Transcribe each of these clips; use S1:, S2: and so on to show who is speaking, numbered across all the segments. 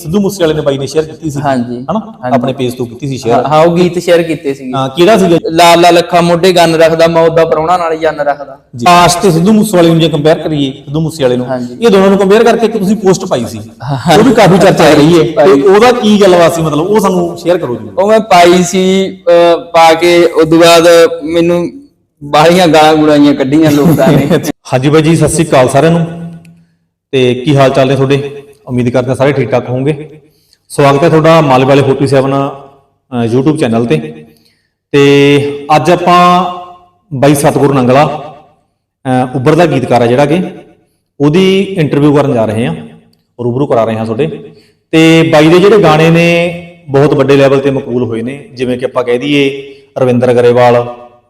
S1: ਸਿੱਧੂ ਮੂਸੇ ਵਾਲੇ ਨੇ ਬਾਈ ਨੇ ਸ਼ੇਅਰ ਕੀਤੀ ਸੀ
S2: ਹਾਂਜੀ
S1: ਹਨਾ? ਆਪਣੇ ਪੇਜ ਤੋਂ ਕੀਤੀ ਸੀ ਸ਼ੇਅਰ
S2: ਹਾਂ ਉਹ ਗੀਤ ਸ਼ੇਅਰ ਕੀਤੇ ਸੀ
S1: ਹਾਂ ਕਿਹੜਾ ਸੀਗਾ?
S2: ਲਾਲ ਲਾਲ ਅੱਖਾਂ ਮੋਢੇ ਗੰਨ ਰੱਖਦਾ ਮੌਤ ਦਾ ਪਰੌਣਾ ਨਾਲ ਹੀ ਜਨ ਰੱਖਦਾ।
S1: ਜੀ। ਆਸ਼ ਤੇ ਸਿੱਧੂ ਮੂਸੇ ਵਾਲੇ ਨੂੰ ਜੇ ਕੰਪੇਅਰ ਕਰੀਏ ਸਿੱਧੂ ਮੂਸੇ ਵਾਲੇ ਨੂੰ
S2: ਹਾਂਜੀ।
S1: ਇਹ ਦੋਨਾਂ ਨੂੰ ਕੰਪੇਅਰ ਕਰਕੇ ਇੱਕ ਤੁਸੀਂ ਪੋਸਟ ਪਾਈ ਸੀ। ਉਹ ਵੀ ਕਾਫੀ ਚਰਚਾ ਆ ਰਹੀ ਹੈ। ਤੇ ਉਹਦਾ ਕੀ ਗੱਲਬਾਤ ਸੀ? ਮਤਲਬ ਉਹ ਸਾਨੂੰ ਸ਼ੇਅਰ ਕਰੋ ਜੀ।
S2: ਉਹ ਮੈਂ ਪਾਈ ਸੀ ਅਹ, ਪਾ ਕੇ ਉਦੋਂ ਬਾਅਦ ਮੈਨੂੰ ਬਾਹਲੀਆਂ ਗਾਲਾਂ ਗੁਲਾਈਆਂ ਕੱਢੀਆਂ ਲੋਕਾਂ ਨੇ।
S1: ਹਾਂਜੀ ਬਾਈ ਜੀ ਸਤਿ ਸ੍ਰੀ ਅਕਾਲ ਸਾਰਿਆਂ ਨੂੰ। ਤੇ ਕੀ ਹਾਲ ਚਾਲ ਨੇ ਤੁਹਾਡੇ? ਉਮੀਦ ਕਰਦੇ ਹਾਂ ਸਾਰੇ ਠੀਕ ਠਾਕ ਹੋਵੋਗੇ ਸਵਾਗਤ ਹੈ ਤੁਹਾਡਾ ਮਾਲ ਵਾਲੇ 47 ਅ, YouTube ਚੈਨਲ ਤੇ। ਤੇ ਅੱਜ ਆਪਾਂ ਬਾਈ ਸਤਗੁਰੂ ਨੰਗਲਾ ਅ, ਉੱਭਰਦਾ ਗੀਤਕਾਰ ਹੈ ਜਿਹੜਾ ਕਿ ਉਹਦੀ ਇੰਟਰਵਿਊ ਕਰਨ ਜਾ ਰਹੇ ਹਾਂ। ਰੂਬਰੂ ਕਰਾ ਰਹੇ ਹਾਂ ਤੁਹਾਡੇ। ਤੇ ਬਾਈ ਦੇ ਜਿਹੜੇ ਗਾਣੇ ਨੇ ਬਹੁਤ ਵੱਡੇ ਲੈਵਲ ਤੇ ਮਕਬੂਲ ਹੋਏ ਨੇ। ਜਿਵੇਂ ਕਿ ਆਪਾਂ ਕਹਿ ਦਈਏ ਰਵਿੰਦਰ ਗਰੇਵਾਲ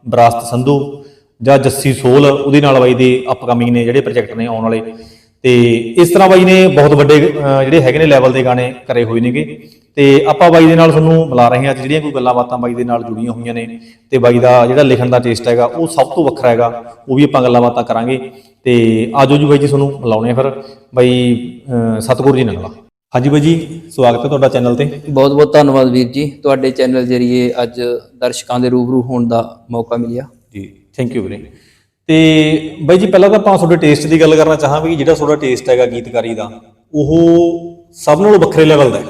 S1: ਵਿਰਾਸਤ ਸੰਧੂ ਜਾਂ ਜੱਸੀ ਸੋਲ ਉਹਦੇ ਨਾਲ ਬਾਈ ਦੇ ਅਪਕਮਿੰਗ ਨੇ ਜਿਹੜੇ ਪ੍ਰੋਜੈਕਟ ਨੇ ਆਉਣ ਵਾਲੇ। ਤੇ ਇਸ ਤਰ੍ਹਾਂ ਬਾਈ ਨੇ ਬਹੁਤ ਵੱਡੇ ਜਿਹੜੇ ਹੈਗੇ ਨੇ ਲੈਵਲ ਦੇ ਗਾਣੇ ਕਰੇ ਹੋਏ ਨੇਗੇ। ਤੇ ਆਪਾਂ ਬਾਈ ਦੇ ਨਾਲ ਤੁਹਾਨੂੰ ਮਿਲਾ ਰਹੇ ਹਾਂ ਅੱਜ ਜਿਹੜੀਆਂ ਕੋਈ ਗੱਲਾਂ ਬਾਤਾਂ ਬਾਈ ਦੇ ਨਾਲ ਜੁੜੀਆਂ ਹੋਈਆਂ ਨੇ। ਤੇ ਬਾਈ ਦਾ ਜਿਹੜਾ ਲਿਖਣ ਦਾ ਟੇਸਟ ਹੈਗਾ ਉਹ ਸਭ ਤੋਂ ਵੱਖਰਾ ਹੈਗਾ। ਉਹ ਵੀ ਆਪਾਂ ਗੱਲਾਂ ਬਾਤਾਂ ਕਰਾਂਗੇ। ਤੇ ਆਜੋ ਜੀ ਬਾਈ ਜੀ ਤੁਹਾਨੂੰ ਮਿਲਾਉਣੇ ਆ ਫਿਰ। ਬਾਈ ਸਤਿਗੁਰੂ ਜੀ ਨਗਲਾ ਹਾਂਜੀ ਬਾਈ ਜੀ ਸਵਾਗਤ ਹੈ ਤੁਹਾਡਾ ਚੈਨਲ ਤੇ।
S2: ਬਹੁਤ ਬਹੁਤ ਧੰਨਵਾਦ ਵੀਰ ਜੀ। ਤੁਹਾਡੇ ਚੈਨਲ ਜਰੀਏ ਅੱਜ ਦਰਸ਼ਕਾਂ ਦੇ ਰੂਬਰੂ ਹੋਣ ਦਾ ਮੌਕਾ ਮਿਲਿਆ।
S1: ਜੀ ਥੈਂਕ ਯੂ ਵੀਰੇ। ਤੇ ਬਾਈ ਜੀ, ਪਹਿਲਾਂ ਤਾਂ ਆਪਾਂ ਤੁਹਾਡੇ ਟੇਸਟ ਦੀ ਗੱਲ ਕਰਨਾ ਚਾਹਾਂਗੇ ਕਿ ਜਿਹੜਾ ਤੁਹਾਡਾ ਟੇਸਟ ਹੈਗਾ ਗੀਤਕਾਰੀ ਦਾ, ਉਹ ਸਭ ਨਾਲੋਂ ਵੱਖਰੇ ਲੈਵਲ ਦਾ ਹੈ।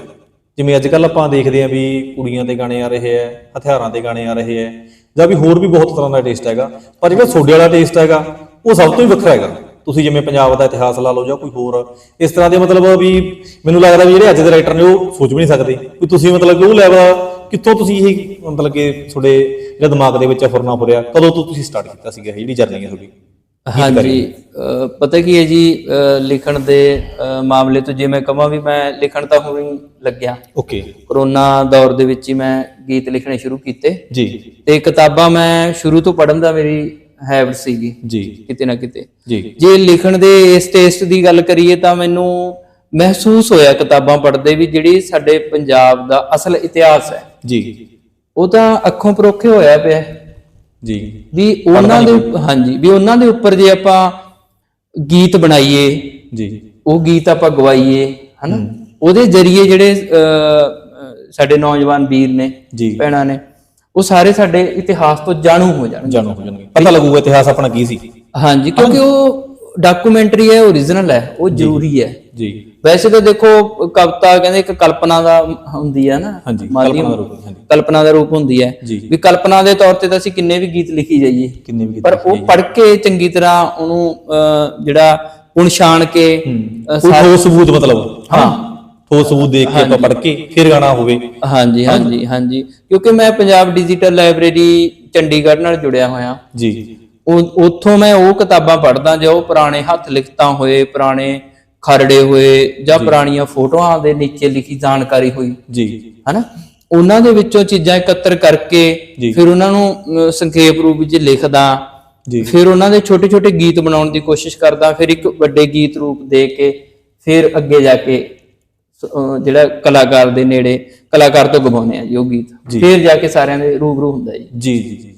S1: ਜਿਵੇਂ ਅੱਜ ਕੱਲ ਆਪਾਂ ਦੇਖਦੇ ਆਂ ਵੀ ਕੁੜੀਆਂ ਦੇ ਗਾਣੇ ਆ ਰਹੇ ਆ ਹਥਿਆਰਾਂ ਦੇ ਗਾਣੇ ਆ ਰਹੇ ਆ ਜਾਂ ਵੀ ਹੋਰ ਵੀ ਬਹੁਤ ਤਰ੍ਹਾਂ ਦਾ ਟੇਸਟ ਹੈਗਾ, ਪਰ ਜਿਹੜਾ ਤੁਹਾਡੇ ਵਾਲਾ ਟੇਸਟ ਹੈਗਾ, ਉਹ ਸਭ ਤੋਂ ਹੀ ਵੱਖਰਾ ਹੈਗਾ। ਤੁਸੀਂ ਜਿਵੇਂ ਪੰਜਾਬ ਦਾ ਇਤਿਹਾਸ ਲਾ ਲਓ ਜਾਂ ਕੋਈ ਹੋਰ, ਇਸ ਤਰ੍ਹਾਂ ਦੇ ਮਤਲਬ ਵੀ ਮੈਨੂੰ ਲੱਗਦਾ ਵੀ ਜਿਹੜੇ ਅੱਜ ਦੇ ਰਾਈਟਰ ਨੇ ਉਹ ਸੋਚ ਵੀ ਨਹੀਂ ਸਕਦੇ। ਵੀ ਤੁਸੀਂ ਮਤਲਬ ਕਿ ਉਹ ਲੈਵਲ ਕਿੱਥੋਂ ਤੁਸੀਂ ਇਹ ਮਤਲਬ ਕਿ ਤੁਹਾਡੇ ਜਿਹੜਾ ਦਿਮਾਗ ਦੇ ਵਿੱਚ ਫੁਰਨਾ ਫੁਰਿਆ ਕਦੋਂ ਤੋਂ ਤੁਸੀਂ ਸਟਾਰਟ ਕੀਤਾ ਸੀਗਾ ਇਹ ਜਿਹੜੀ ਜਰਨੀ ਹੈ ਤੁਹਾਡੀ?
S2: ਹਾਂਜੀ ਪਤਾ ਕੀ ਹੈ ਜੀ ਲਿਖਣ ਦੇ ਮਾਮਲੇ ਤੋਂ ਜੇ ਮੈਂ ਕਹਾਂ ਵੀ ਮੈਂ ਲਿਖਣ ਤਾਂ ਹੁਣ ਲੱਗਿਆ।
S1: ਓਕੇ
S2: ਕਰੋਨਾ ਦੌਰ ਦੇ ਵਿੱਚ ਹੀ ਮੈਂ ਗੀਤ ਲਿਖਣੇ ਸ਼ੁਰੂ ਕੀਤੇ।
S1: ਜੀ।
S2: ਤੇ ਕਿਤਾਬਾਂ ਮੈਂ ਸ਼ੁਰੂ ਤੋਂ ਪੜ੍ਹਨ ਦਾ ਮੇਰੀ ਹੈਬਿਟ ਸੀਗੀ
S1: ਜੀ।
S2: ਕਿਤੇ ਨਾ ਕਿਤੇ।
S1: ਜੀ।
S2: ਜੇ ਲਿਖਣ ਦੇ ਇਸ ਟੇਸਟ ਦੀ ਗੱਲ ਕਰੀਏ ਤਾਂ ਮੈਨੂੰ ਮਹਿਸੂਸ ਹੋਇਆ ਕਿਤਾਬਾਂ ਪੜ੍ਹਦੇ ਵੀ ਜਿਹੜੀ ਸਾਡੇ ਪੰਜਾਬ ਦਾ ਅਸਲ ਇਤਿਹਾਸ ਹੈ।
S1: ਜੀ।
S2: ਉਹ ਤਾਂ ਅੱਖੋਂ ਪਰੋਖੇ ਹੋਇਆ ਪਿਆ।
S1: ਜੀ।
S2: ਵੀ ਉਹਨਾਂ ਦੇ ਹਾਂਜੀ ਵੀ ਉਹਨਾਂ ਦੇ ਉੱਪਰ ਜੇ ਆਪਾਂ ਗੀਤ ਬਣਾਈਏ
S1: ਜੀ।
S2: ਉਹ ਗੀਤ ਆਪਾਂ ਗਵਾਈਏ ਹਨਾ? ਉਹਦੇ ਜ਼ਰੀਏ ਜਿਹੜੇ ਸਾਡੇ ਨੌਜਵਾਨ ਵੀਰ ਨੇ
S1: ਜੀ।
S2: ਭੈਣਾਂ ਨੇ ਉਹ ਸਾਰੇ ਸਾਡੇ ਇਤਿਹਾਸ ਤੋਂ ਜਾਣੂ ਹੋ ਜਾਣਗੇ।
S1: ਜਾਣੋ ਹੋ ਜਾਣਗੇ। ਪਤਾ ਲੱਗੂਗਾ ਇਤਿਹਾਸ ਆਪਣਾ ਕੀ ਸੀ।
S2: ਹਾਂਜੀ ਕਿਉਂਕਿ ਉਹ ਡਾਕੂਮੈਂਟਰੀ ਹੈ ਓਰੀਜਨਲ ਹੈ ਉਹ ਜ਼ਰੂਰੀ ਹੈ।
S1: ਜੀ।
S2: ਵੈਸੇ ਤਾਂ ਦੇਖੋ ਕਵਿਤਾ ਕਹਿੰਦੇ ਇੱਕ ਕਲਪਨਾ ਦਾ ਹੁੰਦੀ ਹੈ ਨਾ।
S1: ਹਾਂਜੀ। ਕਲਪਨਾ ਦਾ ਰੂਪ ਹਾਂਜੀ।
S2: ਕਲਪਨਾ ਦਾ ਰੂਪ ਹੁੰਦੀ ਹੈ। ਵੀ ਕਲਪਨਾ ਦੇ ਤੌਰ ਤੇ ਤਾਂ ਅਸੀਂ ਕਿੰਨੇ ਵੀ ਗੀਤ ਲਿਖੀ ਜਾਈਏ।
S1: ਕਿੰਨੇ ਵੀ
S2: ਪਰ ਉਹ ਪੜ੍ਹ ਕੇ ਚੰਗੀ ਤਰ੍ਹਾਂ ਉਹਨੂੰ ਜਿਹੜਾ ਪੁਣਛਾਣ ਕੇ
S1: ਠੋਸ ਸਬੂਤ ਮਤਲਬ।
S2: ਹਾਂ।
S1: ਠੋਸ ਸਬੂਤ ਦੇਖ ਕੇ ਆਪਾਂ ਪੜ੍ਹ ਕੇ ਫਿਰ ਗਾਣਾ ਹੋਵੇ।
S2: ਹਾਂਜੀ ਹਾਂਜੀ ਹਾਂਜੀ। ਕਿਉਂਕਿ ਮੈਂ ਪੰਜਾਬ ਡਿਜੀਟਲ ਲਾਇਬ੍ਰੇਰੀ ਚੰਡੀਗੜ੍ਹ ਨਾਲ ਜੁੜਿਆ ਹੋਇਆ।
S1: ਜੀ।
S2: ਉਹ ਉੱਥੋਂ ਮੈਂ ਉਹ ਕਿਤਾਬਾਂ ਪੜ੍ਹਦਾ ਜੋ ਪੁਰਾਣੇ ਹੱਥ ਲਿਖਤਾਂ ਹੋਏ ਪੁਰਾਣੇ ਖਰੜੇ ਹੋਏ ਜਾਂ ਪੁਰਾਣੀਆਂ ਫੋਟੋਆਂ ਦੇ ਨੀਚੇ ਲਿਖੀ ਜਾਣਕਾਰੀ ਹੋਈ।
S1: ਜੀ।
S2: ਹਨਾ? ਉਹਨਾਂ ਦੇ ਵਿੱਚੋਂ ਚੀਜ਼ਾਂ ਇਕੱਤਰ ਕਰਕੇ। ਫਿਰ ਉਹਨਾਂ ਨੂੰ ਸੰਖੇਪ ਰੂਪ ਵਿੱਚ ਲਿਖਦਾ।
S1: ਜੀ।
S2: ਫਿਰ ਉਹਨਾਂ ਦੇ ਛੋਟੇ ਛੋਟੇ ਗੀਤ ਬਣਾਉਣ ਦੀ ਕੋਸ਼ਿਸ਼ ਕਰਦਾ। ਫਿਰ ਇੱਕ ਵੱਡੇ ਗੀਤ ਰੂਪ ਦੇ ਕੇ ਫਿਰ ਅੱਗੇ ਜਾ ਕੇ ਜਿਹੜਾ ਕਲਾਕਾਰ ਦੇ ਨੇੜੇ ਕਲਾਕਾਰ ਤੋਂ ਗਵਾਉਂਦੇ ਆ ਜੀ ਉਹ ਗੀਤ। ਫਿਰ ਜਾ ਕੇ ਸਾਰਿਆਂ ਦੇ ਰੂਬਰੂ ਹੁੰਦਾ ਜੀ।
S1: ਜੀ ਜੀ ਜੀ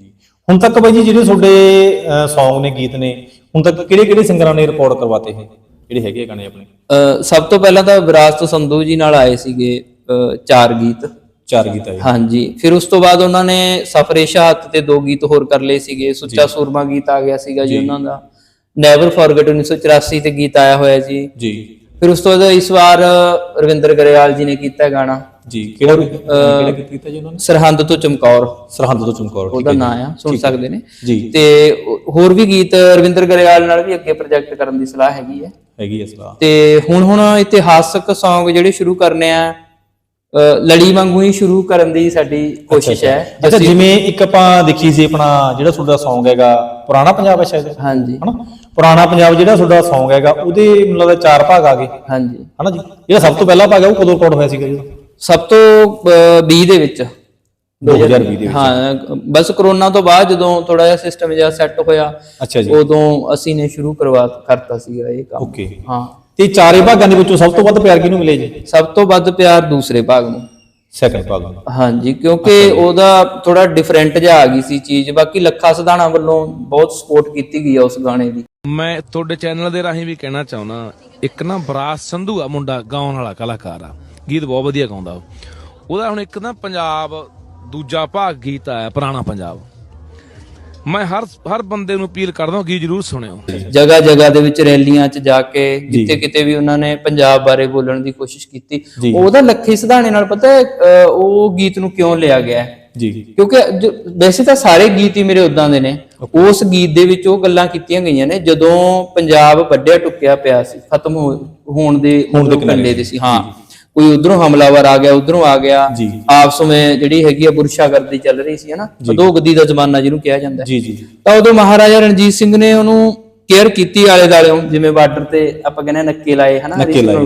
S1: ਹੁਣ ਤੱਕ ਬਾਈ ਜੀ ਜਿਹੜੇ ਤੁਹਾਡੇ Song ਨੇ ਗੀਤ ਨੇ ਹੁਣ ਤੱਕ ਕਿਹੜੇ ਕਿਹੜੇ ਸਿੰਗਰਾਂ ਨੇ ਰਿਕਾਰਡ ਕਰਵਾਤੇ ਹੈ ਜਿਹੜੇ ਹੈਗੇ ਗਾਣੇ ਆਪਣੇ?
S2: ਸਭ ਤੋਂ ਪਹਿਲਾਂ ਤਾਂ ਵਿਰਾਸਤ ਸੰਧੂ ਜੀ ਨਾਲ ਆਏ ਸੀਗੇ ਚਾਰ ਗੀਤ।
S1: ਚਾਰ ਗੀਤ ਆਏ।
S2: ਹਾਂਜੀ। ਫਿਰ ਉਸ ਤੋਂ ਬਾਅਦ ਉਹਨਾਂ ਨੇ ਸਫਰੇ ਸ਼ਹਾਦਤ ਤੇ ਦੋ ਗੀਤ ਹੋਰ ਕਰ ਲਏ ਸੀਗੇ। ਸੁੱਚਾ ਸੂਰਮਾ ਗੀਤ ਆ ਗਿਆ ਸੀਗਾ ਜੀ ਉਹਨਾਂ ਦਾ। ਨੈਵਰ ਫੋਰਗੇਟ 1984 ਤੇ ਗੀਤ ਆਇਆ ਹੋਇਆ ਜੀ।
S1: ਜੀ।
S2: ਫਿਰ ਉਸ ਤੋਂ ਬਾਅਦ ਇਸ ਵਾਰ ਰਵਿੰਦਰ ਗਰੇਵਾਲ ਜੀ ਨੇ ਕੀਤਾ ਗਾਣਾ।
S1: ਜੀ ਕਿਹੜਾ ਕਿਹੜਾ ਗੀਤ ਕੀਤਾ ਜੀ ਉਹਨਾਂ ਨੇ?
S2: ਸਰਹੰਦ ਤੋਂ ਚਮਕੌਰ।
S1: ਸਰਹੰਦ ਤੋਂ ਚਮਕੌਰ ਠੀਕ
S2: ਉਹਦਾ
S1: ਹੈ
S2: ਨਾਂ ਆ ਸੁਣ ਸਕਦੇ ਨੇ।
S1: ਜੀ।
S2: ਤੇ ਹੋਰ ਵੀ ਗੀਤ ਰਵਿੰਦਰ ਗਰੇਵਾਲ ਨਾਲ ਵੀ ਅੱਗੇ ਪ੍ਰੋਜੈਕਟ ਕਰਨ ਦੀ ਸਲਾਹ ਹੈਗੀ ਹੈ।
S1: ਹੈਗੀ ਹੈ ਸਲਾਹ।
S2: ਤੇ ਹੁਣ ਹੁਣ ਇਤਿਹਾਸਕ Song ਜਿਹੜੇ ਸ਼ੁਰੂ ਕਰਨੇ ਆ ਲੜੀ ਵਾਂਗੂ ਹੀ ਸ਼ੁਰੂ ਕਰਨ ਦੀ ਸਾਡੀ ਕੋਸ਼ਿਸ਼ ਹੈ।
S1: ਅੱਛਾ। ਜਿਵੇਂ ਇੱਕ ਆਪਾਂ ਦੇਖੀ ਸੀ ਆਪਣਾ ਜਿਹੜਾ ਤੁਹਾਡਾ Song ਹੈਗਾ ਪੁਰਾਣਾ ਪੰਜਾਬ ਹੈ ਸ਼ਾਇਦ।
S2: ਹਾਂਜੀ।
S1: ਹਨਾ? ਪੁਰਾਣਾ ਪੰਜਾਬ ਜਿਹੜਾ ਤੁਹਾਡਾ Song ਹੈਗਾ ਉਹਦੇ ਮੈਨੂੰ ਲੱਗਦਾ ਚਾਰ ਭਾਗ ਆ ਗਏ।
S2: ਹਾਂਜੀ।
S1: ਹਨਾ ਜੀ? ਜਿਹੜਾ ਸਭ ਤੋਂ ਪਹਿਲਾ ਭਾਗ ਹੈ ਉਹ ਕਦੋਂ ਰਿਕਾਰਡ ਹੋਇਆ ਸੀਗਾ ਜੀ?
S2: ਸਭ ਤੋਂ ਅ, 20 ਦੇ ਵਿੱਚ।
S1: 2020 ਦੇ ਵਿੱਚ।
S2: ਹਾਂ ਬਸ ਕਰੋਨਾ ਤੋਂ ਬਾਅਦ ਜਦੋਂ ਥੋੜਾ ਜਿਹਾ ਸਿਸਟਮ ਜਿਹਾ ਸੈੱਟ ਹੋਇਆ
S1: ਅੱਛਾ ਜੀ।
S2: ਉਦੋਂ ਅਸੀਂ ਨੇ ਸ਼ੁਰੂ ਕਰਵਾ ਕਰਤਾ ਸੀਗਾ ਇਹ ਕੰਮ।
S1: ਓਕੇ।
S2: ਹਾਂ।
S1: ਤੇ ਚਾਰੇ ਭਾਗਾਂ ਦੇ ਵਿੱਚੋਂ ਸਭ ਤੋਂ ਵੱਧ ਪਿਆਰ ਕਿਹਨੂੰ ਮਿਲੇ ਜੀ?
S2: ਸਭ ਤੋਂ ਵੱਧ ਪਿਆਰ ਦੂਸਰੇ ਭਾਗ ਨੂੰ।
S1: ਸੈਕੰਡ ਭਾਗ ਨੂੰ।
S2: ਹਾਂਜੀ ਕਿਉਂਕਿ ਉਹਦਾ ਥੋੜਾ ਡਿਫਰੈਂਟ ਜਿਹਾ ਆ ਗਈ ਸੀ ਚੀਜ਼। ਬਾਕੀ ਲੱਖਾ ਸਧਾਣਾ ਵੱਲੋਂ ਬਹੁਤ ਸਪੋਰਟ ਕੀਤੀ ਗਈ ਆ ਉਸ ਗਾਣੇ ਦੀ।
S3: ਮੈਂ ਤੁਹਾਡੇ ਚੈਨਲ ਦੇ ਰਾਹੀਂ ਵੀ ਕਹਿਣਾ ਚਾਹੁੰਦਾ ਇੱਕ ਨਾ ਬਰਾਸ ਸੰਧੂ ਆ ਮੁੰਡਾ ਗਾਉਣ ਵਾਲਾ ਕਲਾਕਾਰ ਆ। ਗੀਤ ਬਹੁਤ ਵਧੀਆ ਗਾਉਂਦਾ ਉਹ। ਉਹਦਾ ਹੁਣ ਇੱਕ ਨਾ ਪੰਜਾਬ ਦੂਜਾ ਭਾਗ ਗੀਤ ਆਇਆ ਪੁਰਾਣਾ ਪੰਜਾਬ। ਮੈਂ ਹਰ ਹਰ ਬੰਦੇ ਨੂੰ ਅਪੀਲ ਕਰਦਾ ਹਾਂ ਗੀਤ ਜ਼ਰੂਰ ਸੁਣਿਓ।
S2: ਜਗ੍ਹਾ ਜਗ੍ਹਾ ਦੇ ਵਿੱਚ ਰੈਲੀਆਂ 'ਚ ਜਾ ਕੇ ਜਿੱਥੇ ਕਿਤੇ ਵੀ ਉਹਨਾਂ ਨੇ ਪੰਜਾਬ ਬਾਰੇ ਬੋਲਣ ਦੀ ਕੋਸ਼ਿਸ਼ ਕੀਤੀ। ਉਹਦਾ ਲੱਖੀ ਸਿਧਾਣੇ ਨਾਲ ਪਤਾ ਉਹ ਗੀਤ ਨੂੰ ਕਿਉਂ ਲਿਆ ਗਿਆ?
S1: ਜੀ।
S2: ਕਿਉਂਕਿ ਵੈਸੇ ਤਾਂ ਸਾਰੇ ਗੀਤ ਹੀ ਮੇਰੇ ਉਦਾਂ ਦੇ ਨੇ। ਉਸ ਗੀਤ ਦੇ ਵਿੱਚ ਉਹ ਗੱਲਾਂ ਕੀਤੀਆਂ ਗਈਆਂ ਨੇ ਜਦੋਂ ਪੰਜਾਬ ਵੱਡਿਆ ਟੁੱਕਿਆ ਪਿਆ ਸੀ ਖਤਮ ਹੋਣ ਦੇ ਕੰਢੇ ਦੇ ਸੀ। ਹਾਂ। ਕੋਈ ਉਧਰੋਂ ਹਮਲਾਵਰ ਆ ਗਿਆ ਉਧਰੋਂ ਆ ਗਿਆ। ਆਪਸ ਵਿੱਚ ਜਿਹੜੀ ਹੈਗੀ ਆ ਬੁਰਸ਼ਾਗਰਦੀ ਚੱਲ ਰਹੀ ਸੀ ਹਨਾ? ਅਦੋਗਦੀ ਦਾ ਜ਼ਮਾਨਾ ਜਿਹਨੂੰ ਕਿਹਾ ਜਾਂਦਾ।
S1: ਜੀ ਜੀ
S2: ਤਾਂ ਉਦੋਂ ਮਹਾਰਾਜਾ ਰਣਜੀਤ ਸਿੰਘ ਨੇ ਉਹਨੂੰ ਕੇਅਰ ਕੀਤੀ ਆਲੇ ਦਾਲਿਓਂ ਜਿਵੇਂ ਬਾਰਡਰ ਤੇ ਆਪਾਂ ਕਹਿੰਦੇ ਨੱਕੇ ਲਾਏ ਹਨਾ?
S1: ਨੱਕੇ ਲਾਏ।